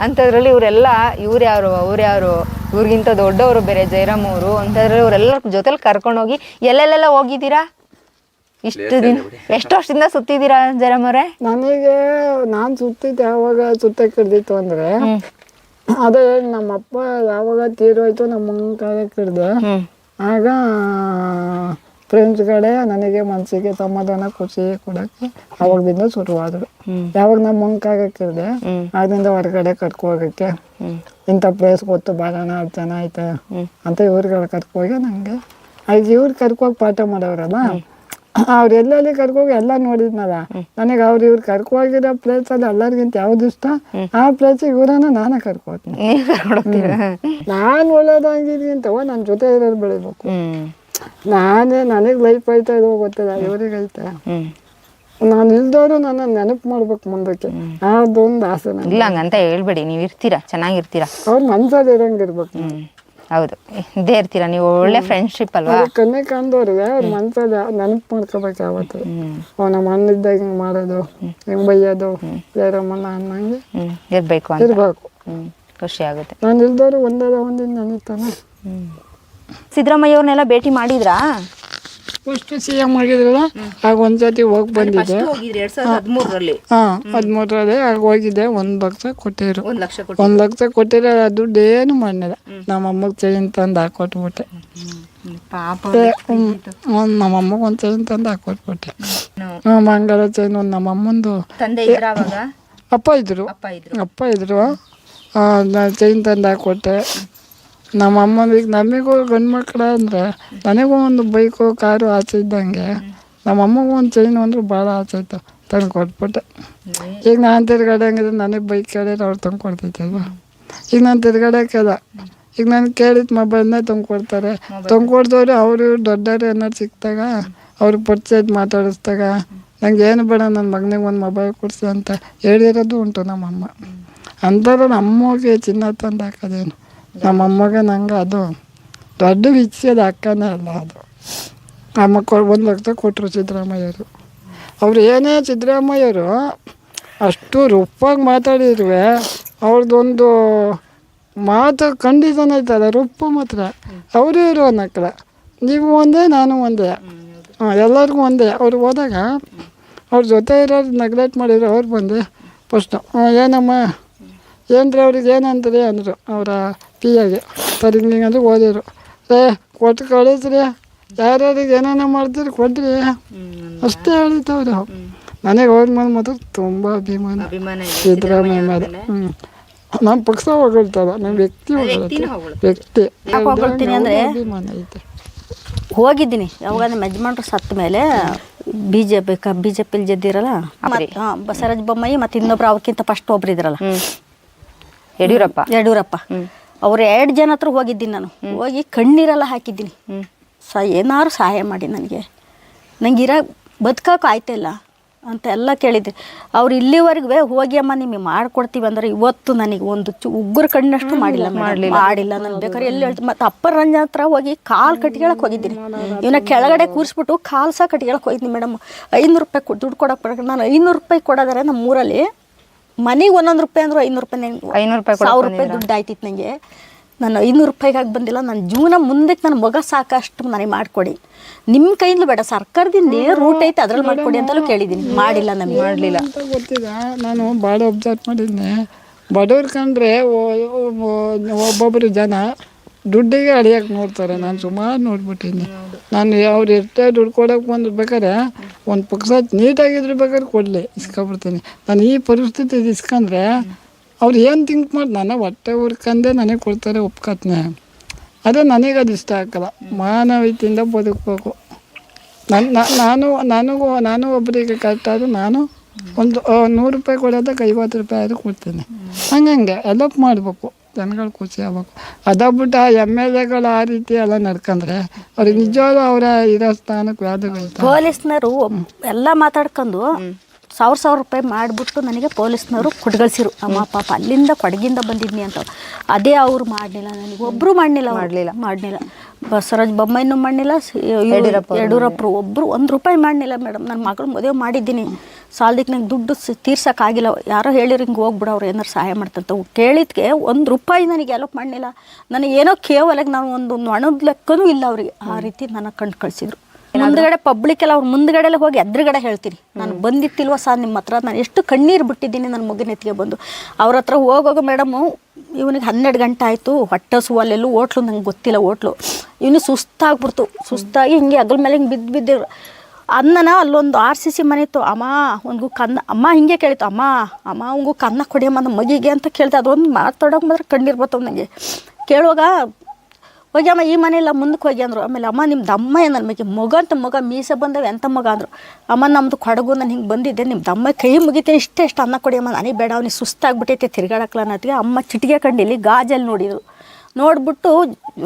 ಅಂಥದ್ರಲ್ಲಿ ಇವರೆಲ್ಲ ಇವ್ರು ಯಾರು ಅವ್ರು ಯಾರು ಇವ್ರಿಗಿಂತ ದೊಡ್ಡವರು ಬೇರೆ ಜಯರಾಮ್ ಅವರು ಅಂಥದ್ರಲ್ಲಿ ಇವರೆಲ್ಲ ಜೊತೆಲಿ ಕರ್ಕೊಂಡೋಗಿ ಎಲ್ಲೆಲ್ಲೆಲ್ಲ ಹೋಗಿದ್ದೀರಾ? ಇಷ್ಟು ದಿನ ಎಷ್ಟು ವರ್ಷದಿಂದ ಸುತ್ತಿದ್ದೀರಾ ಜಯರಾಮ್ ಅವರೇ? ನನಗೆ ನಾನು ಸುತ್ತಿದ್ದೆ ಯಾವಾಗ ಸುತ್ತ ಕರೆದಿತ್ತು ಅಂದರೆ ಅದೇ ನಮ್ಮಪ್ಪ ಯಾವಾಗ ತೀರೋಯ್ತು ನಮ್ಮ ಕಾಲ ಹಿಡ್ದೆ ಹ್ಮ್. ಆಗ ಫ್ರೆಂಡ್ಸ್ ಕಡೆ ನನಗೆ ಮನಸ್ಸಿಗೆ ಸಮಾಧಾನ ಖುಷಿ ಕೊಡೋಕ್ಕೆ ಅವಾಗದಿಂದ ಶುರುವಾದರು. ಯಾವಾಗ ನಮ್ಮ ಮಂಕಾಗಕ್ಕೆ ಹಿಡ್ದೆ ಆಗಿಂದ ಹೊರಗಡೆ ಕರ್ಕೊ ಹೋಗೋಕ್ಕೆ. ಇಂಥ ಪ್ಲೇಸ್ ಗೊತ್ತು ಬಾಳೋಣ ಅದು ಚೆನ್ನಾಗೈತೆ ಅಂತ ಇವ್ರುಗಳ ಕರ್ಕೋಗಿ ನನಗೆ ಐದು ಇವ್ರು ಕರ್ಕೋಗಿ ಪಾಠ ಮಾಡೋರಲ್ಲ? ಅವ್ರು ಎಲ್ಲೆಲ್ಲಿ ಕರ್ಕೋಗಿ ಎಲ್ಲ ನೋಡಿದ್ನಲ್ಲ ನನಗೆ ಅವ್ರು ಇವ್ರು ಕರ್ಕೋಗಿರೋ ಪ್ಲೇಸಲ್ಲಿ ಎಲ್ಲರಿಗಿಂತ ಯಾವ್ದು ಇಷ್ಟ? ಆ ಪ್ಲೇಸ್ ಇವರನ್ನ ನಾನು ಕರ್ಕೋತೀನಿ. ನಾನ್ ಅಂತವ ನನ್ನ ಜೊತೆ ಇರೋರು ಬೆಳಿಬೇಕು. ನಾನೇ ನನಗೆ ಲೈಫ್ ಐತೆ ಇದು ಗೊತ್ತಿಲ್ಲ ಇವ್ರಿಗೆ ಐತೆ. ನಾನು ಇಲ್ದವರು ನನ್ನ ನೆನಪು ಮಾಡ್ಬೇಕು ಮುಂದಕ್ಕೆ. ಅದೊಂದು ಆಸೆ ಇಲ್ಲ ಹಂಗಂತ ಹೇಳ್ಬೇಡಿ ನೀವು ಇರ್ತೀರಾ ಚೆನ್ನಾಗಿರ್ತೀರಾ. ಅವ್ರ ಮನ್ಸಲ್ಲಿ ಇರಂಗಿರ್ಬೇಕು ಹೌದು. ಇದ್ದೇ ಇರ್ತೀರಾ ನೀವು ಒಳ್ಳೆ ಫ್ರೆಂಡ್ಶಿಪ್ ಅಲ್ವಾ? ಕಣ್ಣೆ ಕಾಣ್ದವ್ರಿಗೆ ಅವ್ರ ಮನ್ಸದ ನೆನಪು ಮಾಡ್ಕೋಬೇಕು ಅವತ್ತು ಅವ್ನ ಅವ್ ನಮ್ಮ ಅಣ್ಣಿದ್ದಾಗ ಹಿಂಗೆ ಮಾಡೋದು ಹಿಂಗ್ ಬೈಯೋದು ಯಾರಮ್ಮನ ಅನ್ನಂಗೆ ಇರ್ಬೇಕು ಅಂತ. ಇರ್ಬೇಕು. ಖುಷಿ ಆಗುತ್ತೆ. ನಾನು ಇಲ್ದವ್ರು ಒಂದಲ್ಲ ಒಂದಿನ ನೆನೀತಾನೆ. ಸಿದ್ದರಾಮಯ್ಯ ಅವ್ರನ್ನೆಲ್ಲ ಭೇಟಿ ಮಾಡಿದ್ರಾ? ಫಸ್ಟ್ ಸಿ ಎಂ ಆಗಿದ್ರಲ್ಲ ಆಗ ಒಂದ್ಸತಿ ಹೋಗಿ ಬಂದಿದ್ದೆ ಹೋಗಿದ್ರಿ ಎರಡ್ ಸಾವಿರದ ಹದಿಮೂರರಲ್ಲಿ. ಹಾಂ ಹದಿಮೂರರಲ್ಲಿ ಆಗ ಹೋಗಿದ್ದೆ ಒಂದು ಲಕ್ಷ ಕೊಟ್ಟಿರು. ಒಂದ್ ಲಕ್ಷ ಒಂದು ಲಕ್ಷ ಕೊಟ್ಟಿರೋ ಆ ದುಡ್ಡು ಏನು ಮಾಡಿಲ್ಲ ನಮ್ಮ ಅಮ್ಮಗೆ ಚೈನ್ ತಂದು ಹಾಕೊಟ್ಬಿಟ್ಟೆ. ಪಾಪ ಒಂದು ನಮ್ಮ ಅಮ್ಮಗೆ ಒಂದು ಚೈನ್ ತಂದು ಹಾಕೊಟ್ಬಿಟ್ಟೆ. ಹಾಂ ಮಂಗಳ ಚೈನ್ ಒಂದು ನಮ್ಮ ಅಮ್ಮಂದು. ತಂದೆ ಇದ್ರ ಅವಾಗ? ಅಪ್ಪ ಇದ್ರು. ಅಪ್ಪ ಇದ್ರು. ಚೈನ್ ತಂದು ಹಾಕೊಟ್ಟೆ. ನಮ್ಮ ಅಮ್ಮನಿಗೆ ನಮಗೂ ಗಂಡು ಮಕ್ಕಳ ಅಂದರೆ ನನಗೂ ಒಂದು ಬೈಕು, ಕಾರು ಆಸೆ ಇದ್ದಂಗೆ ನಮ್ಮ ಅಮ್ಮಗೂ ಒಂದು ಚೈನು ಅಂದ್ರೆ ಭಾಳ ಆಸೆ ಇತ್ತು, ತಂದು ಕೊಟ್ಬಿಟ್ಟೆ. ಈಗ ನಾನು ತಿರ್ಗಾಡಂಗಿದ್ರೆ ನನಗೆ ಬೈಕ್ ಕೇಳಿದ್ರೆ ಅವ್ರು ತಂದು ಕೊಡ್ತೈತಲ್ವ ಈಗ ನಾನು ತಿರ್ಗಾಡೋಕ್ಕೆಲ್ಲ ಈಗ ನಾನು ಕೇಳಿದ ಮೊಬೈಲ್ನೇ ತಂದು ಕೊಡ್ತಾರೆ. ತಂದು ಕೊಡ್ದವ್ರು ಅವರು ದೊಡ್ಡವ್ರು ಏನಾರು ಸಿಕ್ತಾಗ ಅವ್ರು ಪರಿಚಯ ಮಾತಾಡಿಸ್ದಾಗ ನಂಗೆ ಏನು ಬೇಡ, ನನ್ನ ಮಗನಿಗೆ ಒಂದು ಮೊಬೈಲ್ ಕೊಡಿಸಿ ಅಂತ ಹೇಳಿರೋದು ಉಂಟು ನಮ್ಮಮ್ಮ ಅಂತಾರೆ ನಮ್ಮಗೆ ಚಿನ್ನ ತಂದು ಹಾಕೋದೇನು? ನಮ್ಮಮ್ಮಗೆ ನಂಗೆ ಅದು ದೊಡ್ಡ ವಿಚ್ಛೇದ ಅಕ್ಕನೇ ಅಲ್ಲ ಅದು. ನಮ್ಮ ಒಂದು ಲಕ್ಷ ಕೊಟ್ಟರು ಸಿದ್ದರಾಮಯ್ಯರು ಅವ್ರು ಏನೇ ಸಿದ್ದರಾಮಯ್ಯರು ಅಷ್ಟು ರುಪ್ಪಾಗಿ ಮಾತಾಡಿದ್ರೆ ಅವ್ರದ್ದೊಂದು ಮಾತು ಕಂಡೀಷನ್ ಐತಲ್ಲ ರುಪ್ಪು ಮಾತ್ರ. ಅವರು ಇವರು ಅನ್ನಕ್ಕಲ್ಲ ನೀವು ಒಂದೇ, ನಾನು ಒಂದೇ. ಹಾಂ ಎಲ್ಲರಿಗೂ ಒಂದೇ. ಅವ್ರು ಹೋದಾಗ ಅವ್ರ ಜೊತೆ ಇರೋರು ನೆಗ್ಲೆಕ್ಟ್ ಮಾಡಿದ್ರು ಅವ್ರು ಬಂದೆ ಫಸ್ಟು ಏನಮ್ಮ? ಏನ್ರಿ ಅವ್ರಿಗೆ ಏನಂತಾರೆ ಅಂದರು. ಅವರ ಪಿ ಎಗೆ ತರಿಂಗ್ಲಿಂಗ್ ಅಂದ್ರೆ ಓದಿದ್ರು ಏ ಕೊಟ್ಟು ಕಳಿಸ್ರಿ. ಯಾರ್ಯಾರಿಗೆ ಏನೇನೋ ಮಾಡ್ತೀರಿ ಕೊಡ್ರಿ. ಅಷ್ಟೇ ಹೇಳಿದ್ದವ್ರು. ನನಗೆ ಅವ್ರ ಮೇಲೆ ಮಾತ್ರ ತುಂಬ ಅಭಿಮಾನ. ಅಭಿಮಾನ ಇದೆ. ಸಿದ್ದರಾಮಯ್ಯ ಮೇಲೆ. ಹ್ಞೂ ನಮ್ಮ ಪಕ್ಷ ಹೊಗಳ್ತಲ್ಲ ನಮ್ಮ ವ್ಯಕ್ತಿ ಹೊಗಳ್ತಾರೆ ವ್ಯಕ್ತಿ. ಅಂದ್ರೆ? ಅಭಿಮಾನ ಐತೆ ಹೋಗಿದ್ದೀನಿ. ಯಾವಾಗ ನಮ್ಮ ಯಜಮಾನ್ರು ಸತ್ತ ಮೇಲೆ B J P B J ಪಿಲಿ ಗೆದ್ದಿರಲ್ಲ ಮತ್ತ್- ಹಾ, ಬಸವರಾಜ ಬೊಮ್ಮಾಯಿ ಮತ್ತು ಇನ್ನೊಬ್ರು ಅವಕ್ಕಿಂತ ಫಸ್ಟ್ ಒಬ್ರು ಇದ್ರಲ್ಲ. ಯಡಿಯೂರಪ್ಪ. ಯಡಿಯೂರಪ್ಪ. ಅವ್ರು ಎರಡು ಜನ ಹತ್ರ ಹೋಗಿದ್ದೀನಿ ನಾನು. ಹೋಗಿ ಕಣ್ಣೀರೆಲ್ಲ ಹಾಕಿದ್ದೀನಿ. ಸ ಏನಾದ್ರು ಸಹಾಯ ಮಾಡಿ ನನಗೆ. ನಂಗೆ ಇರ ಬದುಕೋಕೆ ಆಯ್ತಿಲ್ಲ ಅಂತ ಎಲ್ಲ ಕೇಳಿದ್ದೆ. ಅವ್ರು ಇಲ್ಲಿವರೆಗೂ ಹೋಗಿ ಅಮ್ಮ ನಿಮಗೆ ಮಾಡ್ಕೊಡ್ತೀವಿ ಅಂದ್ರೆ ಇವತ್ತು ನನಗೆ ಒಂದು ಚು ಉಗ್ರ ಕಣ್ಣಷ್ಟು ಮಾಡಿಲ್ಲ. ಮಾಡಿಲ್ಲ ನಾನು ಬೇಕಾದ್ರೆ ಎಲ್ಲಿ ಹೇಳ್ತೀನಿ ಮತ್ತು ಅಪ್ಪರ ರಂಜನ್ ಹತ್ರ ಹೋಗಿ ಕಾಲು ಕಟ್ಕೊಳಕ್ಕೆ ಹೋಗಿದ್ದೀನಿ. ಇವನ್ನ ಕೆಳಗಡೆ ಕೂರಿಸ್ಬಿಟ್ಟು ಕಾಲು ಸಹ ಕಟ್ಕೊಳಕ್ಕೆ ಹೋಗಿದ್ದೀನಿ ಮೇಡಮ್. ಐನೂರು ರೂಪಾಯಿ ಕೊಟ್ಟು ದುಡ್ಡು ಕೊಡಕ್ಕೆ ನಾನು ಐನೂರು ರೂಪಾಯಿ ಕೊಡೋದಾರೆ ನಮ್ಮ ಊರಲ್ಲಿ ಮನೆಗೆ ಒಂದೊಂದು ರೂಪಾಯಿ ಅಂದ್ರೆ ಐನೂರು ರೂಪಾಯಿ ನಂಗೆ ಐನೂರು ರೂಪಾಯಿ ಸಾವಿರ ರೂಪಾಯಿ ದುಡ್ಡು ಆಯ್ತಿತ್ತು ನನಗೆ ನಾನು ಐನೂರು ರೂಪಾಯಿಗಾಗಿ ಬಂದಿಲ್ಲ. ನನ್ನ ಜೀವನ ಮುಂದಕ್ಕೆ ನನ್ನ ಮಗ ಸಾಕಷ್ಟು ನನಗೆ ಮಾಡಿಕೊಡಿ. ನಿಮ್ಮ ಕೈಯಿಂದ ಬೇಡ. ಸರ್ಕಾರದಿಂದ ಏನು ರೂಟ್ ಐತೆ ಅದ್ರಲ್ಲಿ ಮಾಡಿಕೊಡಿ ಅಂತಲೂ ಕೇಳಿದ್ದೀನಿ ಮಾಡಿಲ್ಲ ನಮಗೆ. ಮಾಡಲಿಲ್ಲ. ಗೊತ್ತಿಲ್ಲ ನಾನು ಭಾಳ ಅಬ್ಸರ್ವ್ ಮಾಡಿದ್ದೆ ಬಡವ್ರು ಕಂಡ್ರೆ ಒಬ್ಬೊಬ್ಬರು ಜನ ದುಡ್ಡಿಗೆ ಅಡಿಯಕ್ಕೆ ನೋಡ್ತಾರೆ. ನಾನು ಸುಮಾರು ನೋಡ್ಬಿಟ್ಟಿನಿ ನಾನು ಅವ್ರು ಎಷ್ಟೇ ದುಡ್ಡು ಕೊಡೋಕೆ ಬಂದು ಬೇಕಾದ್ರೆ ಒಂದು ಪಕ್ಷ ನೀಟಾಗಿದ್ರು ಬೇಕಾದ್ರೆ ಕೊಡಲಿ, ಇಸ್ಕೊಬಿಡ್ತೀನಿ. ನಾನು ಈ ಪರಿಸ್ಥಿತಿ ಇಸ್ಕೊಂಡ್ರೆ ಅವ್ರು ಏನು ಥಿಂಕ್ ಮಾಡಿ, ನಾನು ಹೊಟ್ಟೆ ಹುಡ್ಕಂದೇ ನನಗೆ ಕೊಡ್ತಾರೆ ಒಪ್ಕತ್ನೆ. ಅದೇ ನನಗೆ ಅದು ಇಷ್ಟ ಆಗಲ್ಲ. ಮಾನವೀಯತೆಯಿಂದ ಬದುಕಬೇಕು. ನನ್ನ ನಾನು, ನನಗೂ, ನಾನು ಒಬ್ಬರಿಗೆ ಕಷ್ಟ ನಾನು ಒಂದು ನೂರು ರೂಪಾಯಿ ಕೊಡೋದಕ್ಕೆ ಐವತ್ತು ರೂಪಾಯಿ ಆದರೂ ಕೊಡ್ತೀನಿ. ಹಂಗಂಗೆ ಎಲಪ್ ಮಾಡಬೇಕು. ಜನಗಳು ಖುಷಿ ಆಗ್ಬೇಕು. ಅದಾಗ್ಬಿಟ್ಟು ಆ ಎಂ ಎಲ್ ಎಗಳು ಆ ರೀತಿ ಎಲ್ಲ ನಡ್ಕೊಂಡ್ರೆ ಅವ್ರಿಗೆ ನಿಜವಾದ ಅವರ ಇರೋ ಸ್ಥಾನಕ್ಕೆ ವ್ಯಾಧುಗಳು ಪೊಲೀಸ್ನವರು ಎಲ್ಲ ಮಾತಾಡ್ಕೊಂಡು ಸಾವಿರ ಸಾವಿರ ರೂಪಾಯಿ ಮಾಡಿಬಿಟ್ಟು ನನಗೆ ಪೊಲೀಸ್ನವರು ಕುಡ್ಗಳಿಸಿರು. ಅಮ್ಮ ಪಾಪ ಅಲ್ಲಿಂದ ಕೊಡಗಿಂದ ಬಂದಿದ್ನಿ ಅಂತ. ಅದೇ ಅವ್ರು ಮಾಡಲಿಲ್ಲ ನನಗೆ. ಒಬ್ಬರು ಮಾಡಲಿಲ್ಲ ಮಾಡಲಿಲ್ಲ. ಮಾಡಲಿಲ್ಲ. ಬಸವರಾಜ್ ಬೊಮ್ಮಾಯಿನೂ ಮಾಡಲಿಲ್ಲ ಯಡಿಯೂರಪ್ಪ ಯಡಿಯೂರಪ್ಪರು ಒಬ್ಬರು ಒಂದು ರೂಪಾಯಿ ಮಾಡಲಿಲ್ಲ ಮೇಡಮ್. ನನ್ನ ಮಗಳು ಮದುವೆ ಮಾಡಿದ್ದೀನಿ. ಸಾಲದಕ್ಕೆ ನಂಗೆ ದುಡ್ಡು ತೀರ್ಸೋಕ್ಕಾಗಿಲ್ಲ. ಯಾರೋ ಹೇಳಿರಿ ಹಿಂಗೆ ಹೋಗ್ಬಿಡು ಅವ್ರು ಏನಾರು ಸಹಾಯ ಮಾಡ್ತಂತ ಕೇಳಿದ್ಕೆ ಒಂದು ರೂಪಾಯಿ ನನಗೆ ಎಲಪ್ ಮಾಡಲಿಲ್ಲ. ನನಗೆ ಏನೋ ಕೇವಲ ನಾನು ಒಂದು ಹಣದ ಲೆಕ್ಕನೂ ಇಲ್ಲ ಅವರಿಗೆ. ಆ ರೀತಿ ನನಗೆ ಕಂಡು ಕಳಿಸಿದ್ರು. ಮುಂದ್ಗಡೆ ಪಬ್ಲಿಕ್ ಎಲ್ಲ ಅವ್ರ ಮುಂದ್ಗಡೆ ಹೋಗಿ ಎದುರುಗಡೆ ಹೇಳ್ತೀನಿ. ನಾನು ಬಂದಿತ್ತಿಲ್ವ ಸರ್ ನಿಮ್ಮ ಹತ್ರ? ನಾನು ಎಷ್ಟು ಕಣ್ಣೀರು ಬಿಟ್ಟಿದ್ದೀನಿ ನನ್ನ ಮಗನ ಎತ್ತಿಗೆ ಬಂದು. ಅವ್ರ ಹತ್ರ ಹೋಗೋಗ ಮೇಡಮು ಇವನಿಗೆ ಹನ್ನೆರಡು ಗಂಟೆ ಆಯಿತು. ಹೊಟ್ಟೆ ಸುವಲ್ಲೆಲ್ಲೂ ಹೋಟ್ಲು ನಂಗೆ ಗೊತ್ತಿಲ್ಲ ಓಟ್ಲು ಇವನು ಸುಸ್ತಾಗ್ಬಿಡ್ತು. ಸುಸ್ತಾಗಿ ಹಿಂಗೆ ಅಗಲ ಮೇಲೆ ಹಿಂಗೆ ಬಿದ್ದು ಬಿದ್ದಿರು ಅನ್ನನ ಅಲ್ಲೊಂದು ಆರ್ ಸಿ ಸಿ ಮನೆ ಇತ್ತು. ಅಮ್ಮ, ಒಂದು ಕನ್ನ, ಅಮ್ಮ ಹಿಂಗೆ ಕೇಳಿತ್ತು. ಅಮ್ಮ ಅಮ್ಮ ಅವಂಗು ಕನ್ನ ಕೊಡಿಯಮ್ಮ ನಮ್ಮ ಮಗಿಗೆ ಅಂತ ಕೇಳ್ದೆ. ಅದೊಂದು ಮಾತಾಡೋಕೆ ಮಾತ್ರ ಕಣ್ಣೀರು ಬರ್ತಾವೆ ಕೇಳುವಾಗ, ಹೋಗಿ ಅಮ್ಮ, ಈ ಮನೆಯಲ್ಲ ಮುಂದಕ್ಕೆ ಹೋಗಿ ಅಂದರು. ಆಮೇಲೆ ಅಮ್ಮ ನಿಮ್ದು ಅಮ್ಮ ಏನು ನಮಗೆ ಮಗ ಅಂತ ಮಗ, ಮೀಸ ಬಂದವೆ ಎಂಥ ಮಗ ಅಂದರು. ಅಮ್ಮ ನಮ್ಮದು ಕೊಡಗು, ನಾನು ಹಿಂಗೆ ಬಂದಿದ್ದೆ. ನಿಮ್ದು ಅಮ್ಮ ಕೈ ಮುಗಿತೆ, ಇಷ್ಟೇ ಇಷ್ಟು ಅನ್ನ ಕೊಡಿ ಅಮ್ಮ. ನನಗೆ ಬೇಡ, ಅವ್ನಿಗೆ ಸುಸ್ತಾಗ್ಬಿಟ್ಟೈತೆ, ತಿರ್ಗಾಡಕ್ಲ ಅಮ್ಮ ಚಿಟಿಗೆ ಕಂಡಿಲ್ಲಿ ಗಾಜಲ್ಲಿ ನೋಡಿದ್ರು. ನೋಡ್ಬಿಟ್ಟು,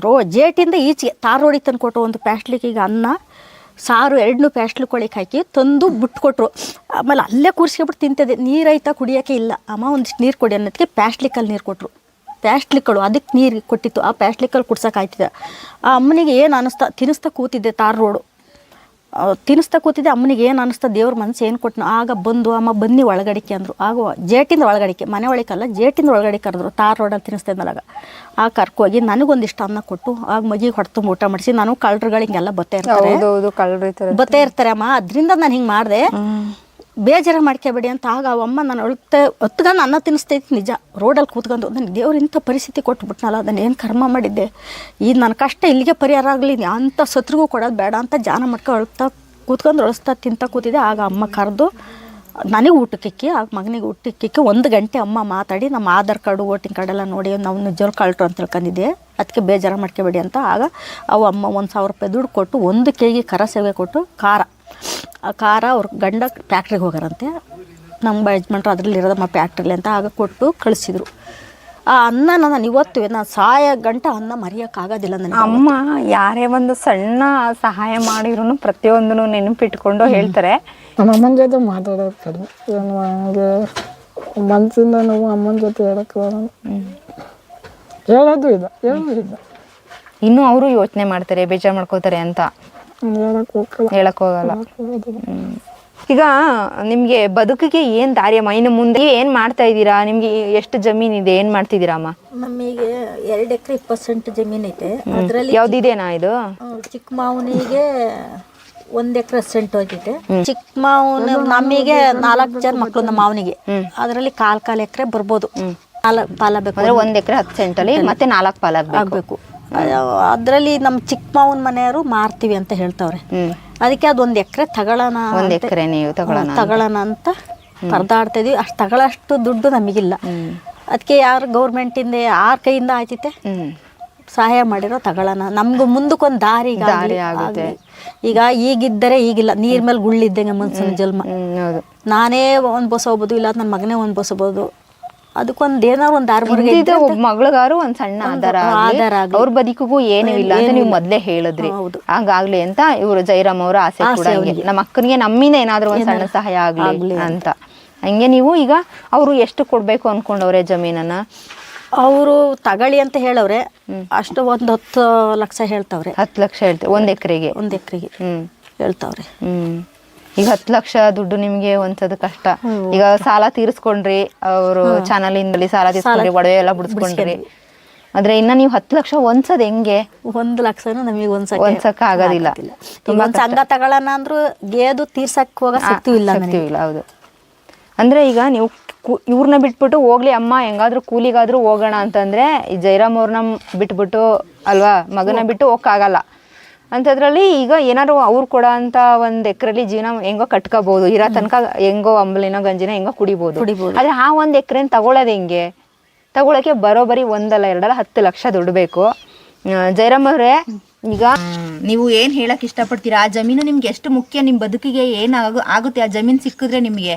ರೋ, ಜೇಟಿಂದ ಈಚೆಗೆ ತಾರ್ ರೋಡಿಗೆ ತಂದು ಕೊಟ್ಟು ಒಂದು ಪ್ಯಾಸ್ಟ್ಲಿಕ್ಕಿಗೆ ಅನ್ನ ಸಾರು ಎರಡನ್ನೂ ಪ್ಯಾಸ್ಟ್ಲು ಕೊಳಿಗೆ ಹಾಕಿ ತಂದು ಬಿಟ್ಕೊಟ್ರು. ಆಮೇಲೆ ಅಲ್ಲೇ ಕೂರಿಸ್ಕೊಬಿಟ್ಟು ತಿಂತಿದ್ದೆ. ನೀರೈತ ಕುಡಿಯೋಕ್ಕೆ ಇಲ್ಲ. ಅಮ್ಮ ಒಂದಿಷ್ಟು ನೀರು ಕೊಡಿ ಅನ್ನೋದಕ್ಕೆ ಪ್ಯಾಸ್ಟ್ಲಿಕ್ಕಲ್ಲಿ ನೀರು ಕೊಟ್ಟರು ಪ್ಯಾಸ್ಟ್ಲಿಕ್ಕಳು ಅದಕ್ಕೆ ನೀರು ಕೊಟ್ಟಿತ್ತು. ಆ ಪ್ಯಾಸ್ಟ್ಲಿಕ್ಕಲ್ಲಿ ಕುಡ್ಸೋಕ್ಕಾಯ್ತಿದೆ ಆ ಅಮ್ಮನಿಗೆ ಏನು ಅನ್ನಿಸ್ತಾ ತಿನ್ನಿಸ್ತಾ ಕೂತಿದ್ದೆ ತಾರ್ ರೋಡು. ತಿನ್ನಿಸ್ತಾ ಕೂತಿದ್ದೆ ಅಮ್ಮನಿಗೆ ಏನು ಅನ್ನಿಸ್ತಾ ದೇವ್ರ ಮನಸ್ಸು ಏನು ಕೊಟ್ಟನು ಆಗ ಬಂದು ಅಮ್ಮ ಬನ್ನಿ ಒಳಗಡಿಕೆ ಅಂದರು. ಆಗ ಜೇಟಿಂದ ಒಳಗಡಿಕೆ ಮನೆ ಒಳಗಲ್ಲ ಜೇಟಿಂದ ಒಳಗಡೆ ಕರೆದ್ರು ತಾರ್ ರೋಡಲ್ಲಿ ತಿನ್ನಿಸ್ತಾ ಆ ಕರ್ಕೋಗಿ ನನಗೊಂದಿಷ್ಟು ಅನ್ನ ಕೊಟ್ಟು ಆಗ ಮಗಿಗೆ ಹೊಡ್ತು ಊಟ ಮಾಡಿಸಿ ನಾನು ಕಳ್ಳರುಗಳು ಹಿಂಗೆಲ್ಲ ಬತ್ತಾ ಇರ್ತಾರೆ. ಬತ್ತಾ ಇರ್ತಾರೆ ಅಮ್ಮ ಅದರಿಂದ ನಾನು ಹಿಂಗೆ ಮಾಡಿದೆ. ಬೇಜಾರ ಮಾಡ್ಕೋಬೇಡಿ ಅಂತ ಆಗ ಅವಮ್ಮ ನಾನು ಅಳುತ್ತೆ ಹೊತ್ಕೊಂಡು ಅನ್ನ ತಿನ್ನಿಸ್ತೈತಿ ನಿಜ. ರೋಡಲ್ಲಿ ಕೂತ್ಕೊಂಡು ನನಗೆ ದೇವ್ರು ಇಂಥ ಪರಿಸ್ಥಿತಿ ಕೊಟ್ಬಿಟ್ನಲ್ಲ ಅದನ್ನು ಏನು ಕರ್ಮ ಮಾಡಿದ್ದೆ? ಈ ನನ್ನ ಕಷ್ಟ ಇಲ್ಲಿಗೆ ಪರಿಹಾರ ಆಗಲಿ ಅಂಥ ಸತ್ರಿಗೂ ಕೊಡೋದು ಬೇಡ ಅಂತ ಜಾನ ಮಾಡ್ಕೊಂಡು ಅಳುತ್ತಾ ಕೂತ್ಕೊಂಡು ಅಳಿಸ್ತಾ ತಿಂತ ಕೂತಿದ್ದೆ. ಆಗ ಅಮ್ಮ ಕರೆದು, ನನಗೆ ಊಟಕ್ಕಿಕ್ಕಿ, ಆಗ ಮಗನಿಗೆ ಊಟಕ್ಕಿಕ್ಕಿ ಒಂದು ಗಂಟೆ ಅಮ್ಮ ಮಾತಾಡಿ ನಮ್ಮ ಆಧಾರ್ ಕಾರ್ಡು, ವೋಟಿಂಗ್ ಕಾರ್ಡೆಲ್ಲ ನೋಡಿ ನಾವು ನಿಜವ್ರು ಕಳ್ಟ್ರು ಅಂತ ತಿಳ್ಕೊಂಡಿದ್ದೆ ಅದಕ್ಕೆ ಬೇಜಾರು ಮಾಡ್ಕೋಬೇಡಿ ಅಂತ ಆಗ ಅವು ಅಮ್ಮ ಒಂದು ಸಾವಿರ ರೂಪಾಯಿ ದುಡ್ಡು ಕೊಟ್ಟು ಒಂದು ಕೆ ಜಿ ಸೇವೆ ಕೊಟ್ಟು, ಖಾರ ಆ ಖಾರ ಅವ್ರ ಗಂಡ ಫ್ಯಾಕ್ಟ್ರಿಗೆ ಹೋಗಾರಂತೆ ನಮ್ಮ ಯಜಮಾನ್ರು ಅದರಲ್ಲಿ ಇರೋದಮ್ಮ ಫ್ಯಾಕ್ಟ್ರಿಲಿ ಅಂತ ಆಗ ಕೊಟ್ಟು ಕಳಿಸಿದ್ರು. ಆ ಅನ್ನ ನಾನು ಇವತ್ತು ನಾನು ಸಹಾಯ ಗಂಟ ಅನ್ನ ಮರೆಯೋಕ್ಕಾಗೋದಿಲ್ಲ ನನಗೆ. ಅಮ್ಮ ಯಾರೇ ಒಂದು ಸಣ್ಣ ಸಹಾಯ ಮಾಡಿದ್ರು ಪ್ರತಿಯೊಂದನ್ನು ನೆನಪಿಟ್ಕೊಂಡು ಹೇಳ್ತಾರೆ. ನಮ್ಮ ಅಮ್ಮನ ಜೊತೆ ಮಾತಾಡೋದು ಕಡಿಮೆ. ಏನು ಹಂಗೆ ಮನಸ್ಸಿಂದ ನಾವು ಅಮ್ಮನ ಜೊತೆ ಹೇಳಕ್ಕೆ. ಹೇಳೋದು ಇಲ್ಲ ಹೇಳೋದು ಇಲ್ಲ. ಇನ್ನೂ ಅವರು ಯೋಚನೆ ಮಾಡ್ತಾರೆ ಬೇಜಾರು ಮಾಡ್ಕೋತಾರೆ ಅಂತ. ಹೇಳಕ್ ಹೋಗಲ್ಲ. ಈಗ ನಿಮ್ಗೆ ಬದುಕಿಗೆ ಏನ್ ದಾರಿ ಅಮ್ಮ? ಇನ್ನು ಮುಂದೆ ಏನ್ ಮಾಡ್ತಾ ಇದ್ದೀರಾ? ನಿಮ್ಗೆ ಎಷ್ಟು ಜಮೀನ್ ಇದೆ? ಏನ್ ಮಾಡ್ತಿದ್ದೀರಾ ಅಮ್ಮ? ನಮಗೆ ಎರಡ್ ಎಕರೆ ಇಪ್ಪತ್ತು ಸೆಂಟ್ ಜಮೀನ್ ಐತೆ. ಅದರಲ್ಲಿ ಯಾವ್ದಿದೇನಾ ಇದು? ಚಿಕ್ಕ ಮಾವನಿಗೆ ಒಂದ್ ಎಕರೆ ಸೆಂಟ್ ಹೋಗಿದೆ. ಚಿಕ್ಕ ಮಾವನ ನಮಗೆ ನಾಲ್ಕು ಜನ ಮಕ್ಕಳು ನಮ್ಮ ಮಾವನಿಗೆ. ಅದರಲ್ಲಿ ಕಾಲ್ ಕಾಲ್ ಎಕರೆ ಬರ್ಬೋದು. ನಾಲ್ಕು ಪಾಲ ಬೇಕು. ಅಂದ್ರೆ ಒಂದ್ ಎಕರೆ ಹತ್ತು ಸೆಂಟಲ್ಲಿ ಮತ್ತೆ ನಾಲ್ಕು ಪಾಲ ಆಗ್ಬೇಕು. ಅದರಲ್ಲಿ ನಮ್ಮ ಚಿಕ್ಕ ಮಾವನ ಮನೆಯವರು ಮಾರ್ತೀವಿ ಅಂತ ಹೇಳ್ತಾವ್ರೆ. ಅದಕ್ಕೆ ಅದೊಂದು ಎಕರೆ ತಗೊಳ್ಳೋಣ ಒಂದು ಎಕರೆ ನೀವು ತಗೊಳ್ಳೋಣ ತಗೊಳ್ಳೋಣ ಅಂತ. ಪರದಾಡ್ತಾ ಇದೀವಿ. ಅಷ್ಟು ತಗೊಳ್ಳೋಷ್ಟು ದುಡ್ಡು ನಮಗಿಲ್ಲ. ಅದಕ್ಕೆ ಯಾರು ಗೌರ್ಮೆಂಟಿಂದ ಯಾರ ಕೈಯಿಂದ ಆಯ್ತೈತೆ ಸಹಾಯ ಮಾಡಿರೋ ತಗೊಳ್ಳೋಣ ನಮ್ಗೂ ಮುಂದಕ್ಕೊಂದು ದಾರಿ ದಾರಿ ಆಗುತ್ತೆ. ಈಗ ಈಗಿದ್ದರೆ ಈಗಿಲ್ಲ. ನೀರ್ ಮೇಲೆ ಗುಳ್ಳಿದ್ದಂಗೆ ಮನ್ಸಿನ ಜನ್ಮ. ನಾನೇ ಒಂದ್ ಬಸ್ ಹೋಗ್ಬೋದು ಇಲ್ಲ ನನ್ನ ಮಗನೇ ಒಂದ್ ಬಸ್ ಹೋಗ್ಬೋದು ಅದಕ್ಕೊಂದು ಏನಾರು ಒಂದ್ ಆರ್ ಒಬ್ಬ ಮಗಳಿಗಾರು ಒಂದ್ ಸಣ್ಣ ಆಧಾರ ಆಧಾರ ಅವ್ರ ಬದುಕಿಗೂ ಏನೂ ಇಲ್ಲ ಅಂತ ನೀವು ಮೊದ್ಲೇ ಹೇಳಿದ್ರಿ. ಹಾಗಾಗ್ಲಿ ಅಂತ ಇವರು ಜೈರಾಮ್ ಅವರ ಆಸೆ ಕೂಡ ಹಂಗೆ. ನಮ್ಮ ಅಕ್ಕನಿಗೆ ನಮ್ಮಿಂದ ಏನಾದ್ರೂ ಒಂದ್ ಸಣ್ಣ ಸಹಾಯ ಆಗ್ಲಿ ಅಂತ. ಹಂಗೆ ನೀವು ಈಗ ಅವರು ಎಷ್ಟು ಕೊಡ್ಬೇಕು ಅನ್ಕೊಂಡವ್ರೆ ಜಮೀನನ್ನ? ಅವರು ತಗೊಳ್ಳಿ ಅಂತ ಹೇಳವ್ರೆ. ಅಷ್ಟು ಒಂದ್ ಹತ್ತು ಲಕ್ಷ ಹೇಳ್ತಾವ್ರೆ. ಹತ್ತು ಲಕ್ಷ ಹೇಳ್ತೇವೆ ಒಂದ್ ಎಕರೆಗೆ. ಒಂದ್ ಎಕರೆಗೆ. ಹ್ಮ್. ಹೇಳ್ತಾವ್ರೆ. ಹ್ಮ್. ಈಗ ಹತ್ತು ಲಕ್ಷ ದುಡ್ಡು ನಿಮ್ಗೆ ಒಂದ್ಸದ ಕಷ್ಟ. ಈಗ ಸಾಲ ತೀರಿಸ್ಕೊಂಡ್ರಿ ಅವರು ಚಾನಲ್ ಇಂದಲಿ ಸಾಲ ತೀರ್ಸ್ಕೊಂಡ್ರಿ ಒಡವೆ ಎಲ್ಲ ಬಿಡಿಸ್ಕೊಂಡ್ರಿ. ಆದ್ರೆ ಇನ್ನ ನೀವು ಹತ್ತು ಲಕ್ಷ ಒಂದ್ಸದ್ ಹೆಂಗೆ? ಒಂದು ಲಕ್ಷನೂ ನಮಗೆ ಒಂದ್ಸಲ ಒಂದ್ಸಕ್ಕ ಆಗೋದಿಲ್ಲ. ತುಂಬಾ ಸಂಘ ತಗೊಳ್ಳೋಣ ಅಂದ್ರು ಗೇದು ತೀರ್ಸಕ್ ಹೋಗ ಇಲ್ಲ ಹೌದು. ಅಂದ್ರೆ ಈಗ ನೀವು ಇವ್ರನ್ನ ಬಿಟ್ಬಿಟ್ಟು ಹೋಗ್ಲಿ ಅಮ್ಮ ಹೆಂಗಾದ್ರೂ ಕೂಲಿಗಾದ್ರೂ ಹೋಗೋಣ ಅಂತಂದ್ರೆ ಈ ಜೈರಾಮ್ ಅವ್ರನ್ನ ಬಿಟ್ಬಿಟ್ಟು ಅಲ್ವಾ ಮಗನ ಬಿಟ್ಟು ಹೋಗಕ್ಕಾಗಲ್ಲ. ಅಂಥದ್ರಲ್ಲಿ ಈಗ ಏನಾದ್ರು ಅವ್ರು ಕೊಡೋ ಅಂತ ಒಂದ್ ಎಕರೆಲಿ ಜೀವನ ಹೆಂಗೋ ಕಟ್ಕೋಬಹುದು ಇರೋ ತನಕ ಹೆಂಗೋ ಅಂಬಲಿನ ಗಂಜಿನ ಹೆಂಗೋ ಕುಡಿಬಹುದು. ಆದ್ರೆ ಆ ಒಂದು ಎಕರೆನ ತಗೊಳ್ಳೋದು ಹೆಂಗೆ? ತಗೊಳಕ್ಕೆ ಬರೋಬರಿ ಒಂದಲ್ಲ ಎರಡಲ್ಲ ಹತ್ತು ಲಕ್ಷ ದುಡ್ಡು ಬೇಕು. ಆ, ಜಯರಾಮ್ ಅವರೇ ಈಗ ನೀವು ಏನ್ ಹೇಳಕ್ ಇಷ್ಟಪಡ್ತೀರಾ? ಆ ಜಮೀನು ನಿಮ್ಗೆ ಎಷ್ಟು ಮುಖ್ಯ? ನಿಮ್ ಬದುಕಿಗೆ ಏನ್ ಆಗುತ್ತೆ? ಆ ಜಮೀನ್ ಸಿಕ್ಕಿದ್ರೆ ನಿಮ್ಗೆ?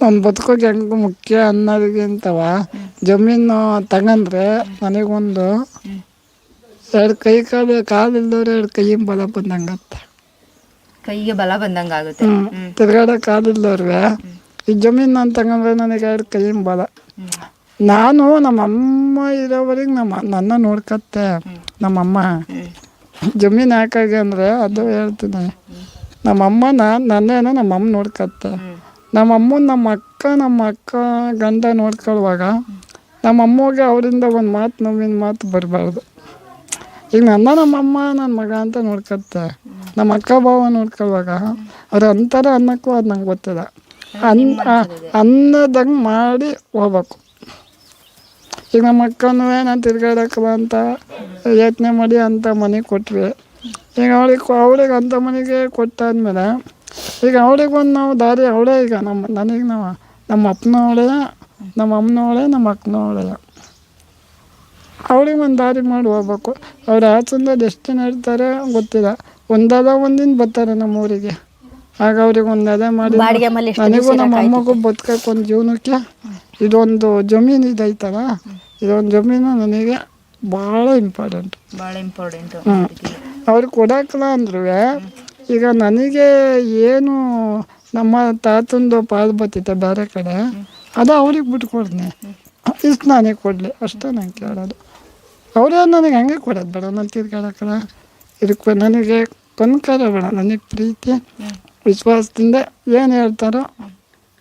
ನನ್ನ ಬದುಕೋಕೆ ಹೆಂಗೆ ಮುಖ್ಯ ಅನ್ನೋದಕ್ಕಿಂತವ ಜಮೀನು ತಗಂದ್ರೆ ನನಗೊಂದು ಎರಡು ಕೈ ಕಾಲು ಕಾಲಿಲ್ದವ್ರೆ ಎರಡು ಕೈಯಿಂದ ಬಲ ಬಂದಂಗತ್ತ. ಕೈಗೆ ಬಲ ಬಂದಂಗ ಆಗುತ್ತೆ ತಿರ್ಗಾಡೋ ಈ ಜಮೀನು ನಾನು ತಗೊಂಡ್ರೆ ನನಗೆ ಎರಡು ಕೈಯಿಂದ ಬಲ. ನಾನು ನಮ್ಮಮ್ಮ ಇರೋವರೆಗೆ ನಮ್ಮ ನನ್ನ ನೋಡ್ಕತ್ತೆ. ನಮ್ಮಮ್ಮ. ಜಮೀನು ಯಾಕಾಗೆ ಅಂದರೆ ಅದು ಹೇಳ್ತೀನಿ. ನಮ್ಮಮ್ಮನ ನನ್ನೇನ ನಮ್ಮಮ್ಮ ನೋಡ್ಕತ್ತೆ. ನಮ್ಮಮ್ಮನ ನಮ್ಮ ಅಕ್ಕ ನಮ್ಮ ಅಕ್ಕ ಗಂಡ ನೋಡ್ಕೊಳ್ಳುವಾಗ ನಮ್ಮಮ್ಮಗೆ ಅವರಿಂದ ಒಂದು ಮಾತು ನಮ್ಮಿನ ಮಾತು ಬರಬಾರ್ದು. ಈಗ ನನ್ನ ನಮ್ಮಮ್ಮ ನನ್ನ ಮಗ ಅಂತ ನೋಡ್ಕೊತ್ತೆ. ನಮ್ಮ ಅಕ್ಕ ಭಾವ ನೋಡ್ಕೊಳ್ಳುವಾಗ ಅವ್ರು ಅಂತಾರೆ ಅನ್ನಕ್ಕೂ ಅದು ನಂಗೆ ಗೊತ್ತದ ಅನ್ನ ಅನ್ನದಂಗೆ ಮಾಡಿ ಹೋಗ್ಬೇಕು. ಈಗ ನಮ್ಮ ಅಕ್ಕನೂ ನಾನು ತಿರ್ಗಾಡಕ್ಕಲ್ಲ ಅಂತ ಯೋಚನೆ ಮಾಡಿ ಅಂಥ ಮನೆ ಕೊಟ್ವಿ. ಈಗ ಅವಳಿಗೆ ಅವಳಿಗೆ ಅಂಥ ಮನೆಗೆ ಕೊಟ್ಟಾದ್ಮೇಲೆ ಈಗ ಅವಳಿಗೆ ಒಂದು ನಾವು ದಾರಿ ಅವಳೇ ಈಗ ನಮ್ಮ ನನಗೆ ನಾವು ನಮ್ಮ ಅಪ್ಪನ ಅವಳೇ ನಮ್ಮ ಅಮ್ಮನ ಅವಳೇ ನಮ್ಮ ಅಕ್ಕನ ಅವಳೇ ಅವಳಿಗೆ ಒಂದು ದಾರಿ ಮಾಡಿ ಹೋಗ್ಬೇಕು ಅವ್ರು ಆಚೆಯಿಂದ ಎಷ್ಟು ಜನ ಇರ್ತಾರೆ ಗೊತ್ತಿಲ್ಲ. ಒಂದಲ್ಲ ಒಂದಿನ ಬರ್ತಾರೆ ನಮ್ಮ ಊರಿಗೆ ಆಗ ಅವ್ರಿಗೆ ಒಂದು ಅದೇ ಮಾಡಿ ಬಾಡಿಗೆ ಮನೆ ಎಷ್ಟು ನನಗೂ ನಮ್ಮ ಅಮ್ಮಗೂ ಬದುಕಕ್ಕೆ ಒಂದು ಜೀವನಕ್ಕೆ ಇದೊಂದು ಜಮೀನು ಇದೈತಲ್ಲ ಇದೊಂದು ಜಮೀನು ನನಗೆ ಭಾಳ ಇಂಪಾರ್ಟೆಂಟ್ ಭಾಳ ಇಂಪಾರ್ಟೆಂಟ್ ಹ್ಞೂ ಅವ್ರಿಗೆ ಕೊಡಕ್ಕಲ್ಲ ಅಂದ್ರೂ ಈಗ ನನಗೆ ಏನು ನಮ್ಮ ತಾತಂದು ಪಾಲು ಬತ್ತಿತ್ತೆ ಬೇರೆ ಕಡೆ ಅದು ಅವ್ರಿಗೆ ಬಿಟ್ಕೊಡ್ತೀನಿ. ಇಷ್ಟು ನಾನೇ ಕೊಡಲಿ. ಅಷ್ಟೇ ನಾನು ಕೇಳೋದು. ಅವರೇ ನನಗೆ ಹಂಗೆ ಕೊಡೋದು ಬೇಡ. ನಾನು ತಿರ್ಗಾಡಕ್ಕಲ್ಲ ಇದಕ್ಕೆ ನನಗೆ ಕನ್ಕಾರ ಬೇಡ. ನನಗೆ ಪ್ರೀತಿ ವಿಶ್ವಾಸದಿಂದ ಏನು ಹೇಳ್ತಾರೋ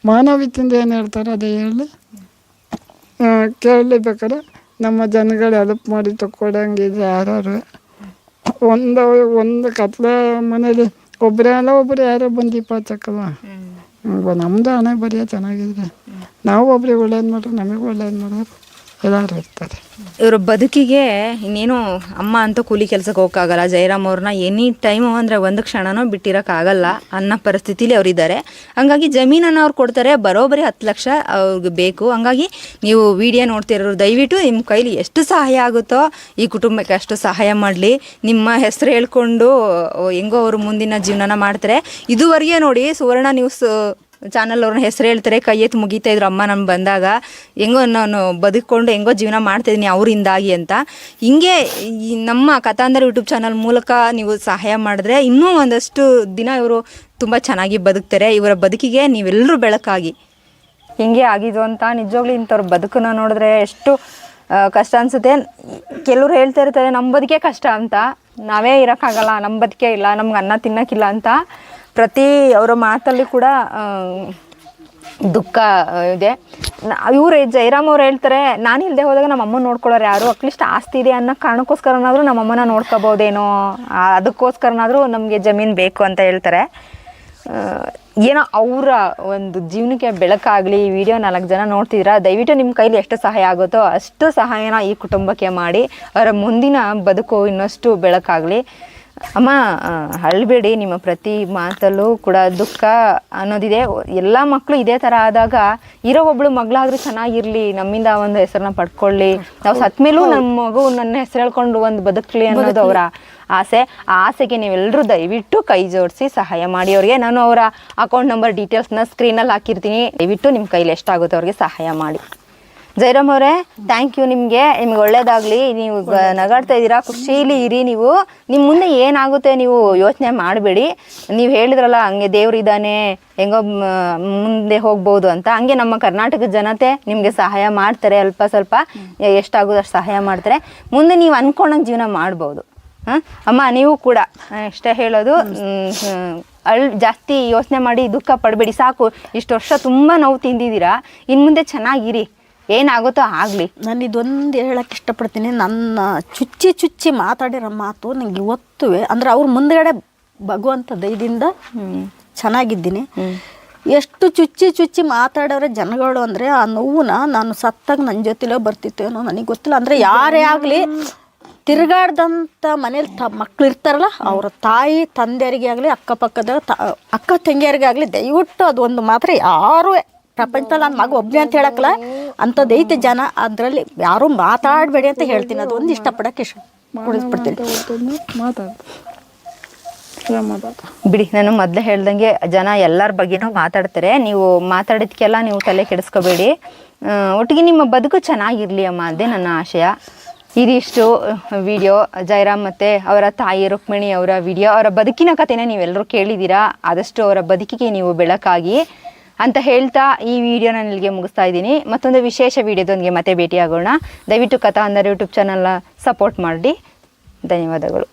ಮಾನವೀಯದಿಂದ ಏನು ಹೇಳ್ತಾರೋ ಅದೇ ಹೇಳಿ ಕೇಳಲಿ ಬೇಕಾದ್ರೆ ನಮ್ಮ ಜನಗಳು ಹೆಲ್ಪ್ ಮಾಡಿ ತಕ್ಕೊಡಂಗಿದ್ರೆ ಯಾರು ಒಂದು ಒಂದು ಕತ್ಲೆ ಮನೇಲಿ ಒಬ್ಬರೇ ಅಲ್ಲ ಒಬ್ಬರು ಯಾರೋ ಬಂದು ದೀಪ ಹಚ್ಚಕ್ಕಲ್ಲ ನಮ್ಮದು ಹಣೆ ಬರೆಯ ಚೆನ್ನಾಗಿದ್ರೆ. ನಾವು ಒಬ್ರಿಗೆ ಒಳ್ಳೇದು ಮಾಡ್ರೆ ನಮಗೆ ಒಳ್ಳೇದು ಮಾಡೋರು. ಇರ್ತಾರೆ. ಇವ್ರ ಬದುಕಿಗೆ ಇನ್ನೇನು ಅಮ್ಮ ಅಂತ ಕೂಲಿ ಕೆಲಸಕ್ಕೆ ಹೋಗಕ್ಕಾಗಲ್ಲ. ಜಯರಾಮ್ ಅವ್ರನ್ನ ಎನಿ ಟೈಮು ಅಂದರೆ ಒಂದು ಕ್ಷಣನೂ ಬಿಟ್ಟಿರೋಕ್ಕಾಗಲ್ಲ ಅನ್ನೋ ಪರಿಸ್ಥಿತಿಲಿ ಅವರಿದ್ದಾರೆ. ಹಂಗಾಗಿ ಜಮೀನನ್ನು ಅವ್ರು ಕೊಡ್ತಾರೆ. ಬರೋಬ್ಬರಿ ಹತ್ತು ಲಕ್ಷ ಅವ್ರಿಗೆ ಬೇಕು. ಹಂಗಾಗಿ ನೀವು ವಿಡಿಯೋ ನೋಡ್ತಿರೋರು ದಯವಿಟ್ಟು ನಿಮ್ಮ ಕೈಲಿ ಎಷ್ಟು ಸಹಾಯ ಆಗುತ್ತೋ ಈ ಕುಟುಂಬಕ್ಕೆ ಅಷ್ಟು ಸಹಾಯ ಮಾಡಲಿ. ನಿಮ್ಮ ಹೆಸರು ಹೇಳ್ಕೊಂಡು ಹೆಂಗೋ ಅವರು ಮುಂದಿನ ಜೀವನನ ಮಾಡ್ತಾರೆ. ಇದುವರೆಗೆ ನೋಡಿ ಸುವರ್ಣ ನ್ಯೂಸ್ ಚಾನಲ್ ಅವ್ರನ್ನ ಹೆಸರು ಹೇಳ್ತಾರೆ, ಕೈ ಎತ್ತು ಮುಗಿತಾ ಇದ್ರು ಅಮ್ಮ ನಾನು ಬಂದಾಗ. ಹೆಂಗೋ ನಾನು ಬದುಕೊಂಡು ಹೆಂಗೋ ಜೀವನ ಮಾಡ್ತಾಯಿದ್ದೀನಿ ಅವರಿಂದಾಗಿ ಅಂತ. ಹಿಂಗೆ ನಮ್ಮ ಕಥಾಂಧರ ಯೂಟ್ಯೂಬ್ ಚಾನಲ್ ಮೂಲಕ ನೀವು ಸಹಾಯ ಮಾಡಿದ್ರೆ ಇನ್ನೂ ಒಂದಷ್ಟು ದಿನ ಇವರು ತುಂಬ ಚೆನ್ನಾಗಿ ಬದುಕ್ತಾರೆ. ಇವರ ಬದುಕಿಗೆ ನೀವೆಲ್ಲರೂ ಬೆಳಕಾಗಿ. ಹಿಂಗೆ ಆಗಿದ್ದು ಅಂತ ನಿಜವಾಗ್ಲೂ ಇಂಥವ್ರ ಬದುಕನ್ನ ನೋಡಿದ್ರೆ ಎಷ್ಟು ಕಷ್ಟ ಅನಿಸುತ್ತೆ. ಕೆಲವ್ರು ಹೇಳ್ತಾ ಇರ್ತಾರೆ ನಮ್ಮ ಬದುಕೇ ಕಷ್ಟ ಅಂತ. ನಾವೇ ಇರೋಕ್ಕಾಗಲ್ಲ ನಮ್ಮ ಬದುಕೇ ಇಲ್ಲ, ನಮ್ಗೆ ಅನ್ನ ತಿನ್ನೋಕ್ಕಿಲ್ಲ ಅಂತ. ಪ್ರತಿ ಅವರ ಮಾತಲ್ಲಿ ಕೂಡ ದುಃಖ ಇದೆ. ಇವ್ರು ಜೈರಾಮ್ ಅವ್ರು ಹೇಳ್ತಾರೆ, ನಾನು ಇಲ್ಲದೆ ಹೋದಾಗ ನಮ್ಮ ಅಮ್ಮನ ನೋಡ್ಕೊಳ್ಳೋರು ಯಾರು? ಅಟ್ಲೀಸ್ಟ್ ಆಸ್ತಿ ಇದೆ ಅನ್ನೋ ಕಾರಣಕ್ಕೋಸ್ಕರನಾದರೂ ನಮ್ಮ ಅಮ್ಮನ ನೋಡ್ಕೋಬೋದೇನೋ ಅದಕ್ಕೋಸ್ಕರನಾದರೂ ನಮಗೆ ಜಮೀನು ಬೇಕು ಅಂತ ಹೇಳ್ತಾರೆ. ಏನೋ ಅವರ ಒಂದು ಜೀವನಕ್ಕೆ ಬೆಳಕಾಗಲಿ, ಈ ವಿಡಿಯೋ ನಾಲ್ಕು ಜನ ನೋಡ್ತಿದ್ದೀರಾ? ದಯವಿಟ್ಟು ನಿಮ್ಮ ಕೈಲಿ ಎಷ್ಟು ಸಹಾಯ ಆಗುತ್ತೋ ಅಷ್ಟು ಸಹಾಯನ ಈ ಕುಟುಂಬಕ್ಕೆ ಮಾಡಿ, ಅವರ ಮುಂದಿನ ಬದುಕು ಇನ್ನಷ್ಟು ಬೆಳಕಾಗಲಿ. ಅಮ್ಮ ಅಳ್ಬೇಡಿ ನಿಮ್ಮ ಪ್ರತಿ ಮಾತಲ್ಲೂ ಕೂಡ ದುಃಖ ಅನ್ನೋದಿದೆ. ಎಲ್ಲ ಮಕ್ಕಳು ಇದೇ ಥರ ಆದಾಗ ಇರೋ ಒಬ್ಳು ಮಗಳಾದ್ರೂ ಚೆನ್ನಾಗಿರ್ಲಿ ನಮ್ಮಿಂದ ಒಂದು ಹೆಸರನ್ನ ಪಡ್ಕೊಳ್ಳಿ. ನಾವು ಸತ್ ಮೇಲೂ ನಮ್ಮ ಮಗು ನನ್ನ ಹೆಸರು ಹೇಳ್ಕೊಂಡು ಒಂದು ಬದುಕಲಿ ಅನ್ನೋದು ಅವರ ಆಸೆ. ಆ ಆಸೆಗೆ ನೀವೆಲ್ಲರೂ ದಯವಿಟ್ಟು ಕೈ ಜೋಡಿಸಿ ಸಹಾಯ ಮಾಡಿ ಅವ್ರಿಗೆ. ನಾನು ಅವರ ಅಕೌಂಟ್ ನಂಬರ್ ಡೀಟೇಲ್ಸ್ನ ಸ್ಕ್ರೀನಲ್ಲಿ ಹಾಕಿರ್ತೀನಿ. ದಯವಿಟ್ಟು ನಿಮ್ಮ ಕೈಲಿ ಎಷ್ಟಾಗುತ್ತೆ ಅವ್ರಿಗೆ ಸಹಾಯ ಮಾಡಿ. ಜೈರಾಮ್ ಅವರೇ ಥ್ಯಾಂಕ್ ಯು ನಿಮಗೆ. ನಿಮ್ಗೆ ಒಳ್ಳೇದಾಗಲಿ. ನೀವು ನಗಾಡ್ತಾ ಇದ್ದೀರಾ, ಖುಷೀಲಿ ಇರಿ ನೀವು. ನಿಮ್ಮ ಮುಂದೆ ಏನಾಗುತ್ತೆ ನೀವು ಯೋಚನೆ ಮಾಡಬೇಡಿ. ನೀವು ಹೇಳಿದ್ರಲ್ಲ, ಹಂಗೆ ದೇವ್ರಿದ್ದಾನೆ ಹೆಂಗೋ ಮುಂದೆ ಹೋಗ್ಬೋದು ಅಂತ. ಹಂಗೆ ನಮ್ಮ ಕರ್ನಾಟಕದ ಜನತೆ ನಿಮಗೆ ಸಹಾಯ ಮಾಡ್ತಾರೆ, ಅಲ್ಪ ಸ್ವಲ್ಪ. ಎಷ್ಟಾಗೋದು ಅಷ್ಟು ಸಹಾಯ ಮಾಡ್ತಾರೆ. ಮುಂದೆ ನೀವು ಅನ್ಕೊಂಡಂಗೆ ಜೀವನ ಮಾಡ್ಬೋದು. ಹಾಂ? ಅಮ್ಮ, ನೀವು ಕೂಡ. ಇಷ್ಟೇ ಹೇಳೋದು. ಅಳ್, ಜಾಸ್ತಿ ಯೋಚನೆ ಮಾಡಿ ದುಃಖ ಪಡಬೇಡಿ. ಸಾಕು, ಇಷ್ಟು ವರ್ಷ ತುಂಬ ನೋವು ತಿಂದಿದ್ದೀರಾ. ಇನ್ನು ಮುಂದೆ ಚೆನ್ನಾಗಿರಿ ಏನಾಗುತ್ತೋ ಆಗಲಿ. ನಾನು ಇದೊಂದು ಹೇಳಕ್ಕೆ ಇಷ್ಟಪಡ್ತೀನಿ. ನನ್ನ ಚುಚ್ಚಿ ಚುಚ್ಚಿ ಮಾತಾಡಿರೋ ಮಾತು ನಂಗೆ ಇವತ್ತು ಅಂದ್ರೆ ಅವ್ರ ಮುಂದ್ಗಡೆ ಭಗವಂತ ದಯದಿಂದ ಚೆನ್ನಾಗಿದ್ದೀನಿ. ಎಷ್ಟು ಚುಚ್ಚಿ ಚುಚ್ಚಿ ಮಾತಾಡೋರೆ ಜನಗಳು ಅಂದರೆ ಆ ನೋವನ್ನ ನಾನು ಸತ್ತಾಗ ನನ್ನ ಜೊತೆಲೋ ಬರ್ತಿತ್ತು ಏನೋ ನನಗೆ ಗೊತ್ತಿಲ್ಲ. ಅಂದರೆ ಯಾರೇ ಆಗಲಿ ತಿರುಗಾಡ್ದಂಥ ಮನೇಲಿ ತ ಮಕ್ಳು ಇರ್ತಾರಲ್ಲ ಅವರ ತಾಯಿ ತಂದೆಯರಿಗೆ ಆಗಲಿ ಅಕ್ಕಪಕ್ಕದ ತ ಅಕ್ಕ ತಂಗಿಯರಿಗೆ ಆಗಲಿ ದಯವಿಟ್ಟು ಅದೊಂದು ಮಾತ್ರ ಯಾರೂ ಪ್ರಪಂಚದಲ್ಲಿ ನನ್ನ ಮಗ ಒಬ್ಬನೇ ಅಂತ ಹೇಳಕ್ಕಲ್ಲ. ಅಂಥದ್ದು ಐತೆ ಜನ, ಅದರಲ್ಲಿ ಯಾರೂ ಮಾತಾಡಬೇಡಿ ಅಂತ ಹೇಳ್ತೀನಿ. ಅದೊಂದು ಇಷ್ಟಪಡಕ್ಕೆ ಇಷ್ಟ ಉಳಿಸ್ಬಿಡ್ತೀನಿ ಮಾತಾಡ್ತಾರೆ ಮಾತಾಡ್ತಾರೆ ಬಿಡಿ, ನಾನು ಮೊದಲೇ ಹೇಳ್ದಂಗೆ ಜನ ಎಲ್ಲರ ಬಗ್ಗೆನೂ ಮಾತಾಡ್ತಾರೆ. ನೀವು ಮಾತಾಡಿದ್ಕೆಲ್ಲ ನೀವು ತಲೆ ಕೆಡಿಸ್ಕೋಬೇಡಿ. ಒಟ್ಟಿಗೆ ನಿಮ್ಮ ಬದುಕು ಚೆನ್ನಾಗಿರಲಿ ಅಮ್ಮ, ಅದೇ ನನ್ನ ಆಶಯ. ಇದಿಷ್ಟು ವಿಡಿಯೋ. ಜಯರಾಮ್ ಮತ್ತು ಅವರ ತಾಯಿ ರುಕ್ಮಿಣಿ ಅವರ ವಿಡಿಯೋ. ಅವರ ಬದುಕಿನ ಕಥೆನ ನೀವೆಲ್ಲರೂ ಕೇಳಿದ್ದೀರಾ? ಆದಷ್ಟು ಅವರ ಬದುಕಿಗೆ ನೀವು ಬೆಳಕಾಗಿ. ಅಂತ ಹೇಳ್ತಾ ಈ ವಿಡಿಯೋನ ಇಲ್ಲಿಗೆ ಮುಗಿಸ್ತಾ ಇದ್ದೀನಿ. ಮತ್ತೊಂದು ವಿಶೇಷ ವಿಡಿಯೋದೊಂದಿಗೆ ಮತ್ತೆ ಭೇಟಿಯಾಗೋಣ. ದಯವಿಟ್ಟು ಕಥಾ ಅಂದರೆ ಯೂಟ್ಯೂಬ್ ಚಾನಲ್ನ ಸಪೋರ್ಟ್ ಮಾಡಿ. ಧನ್ಯವಾದಗಳು.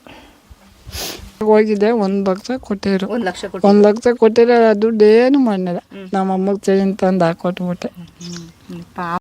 ಹೋಗಿದ್ದೆ ಒಂದು ಲಕ್ಷ ಕೊಟ್ಟಿರು. ಒಂದ್ ಲಕ್ಷ ಕೊಟ್ಟು ಒಂದು ಲಕ್ಷ ಕೊಟ್ಟಿರೋ ದುಡ್ಡು ಏನು ಮಾಡಿಲ್ಲ ನಮ್ಮ ಅಮ್ಮಗೆ ಚೈನ್ ತಂದು ಹಾಕೊಟ್ಬಿಟ್ಟೆ.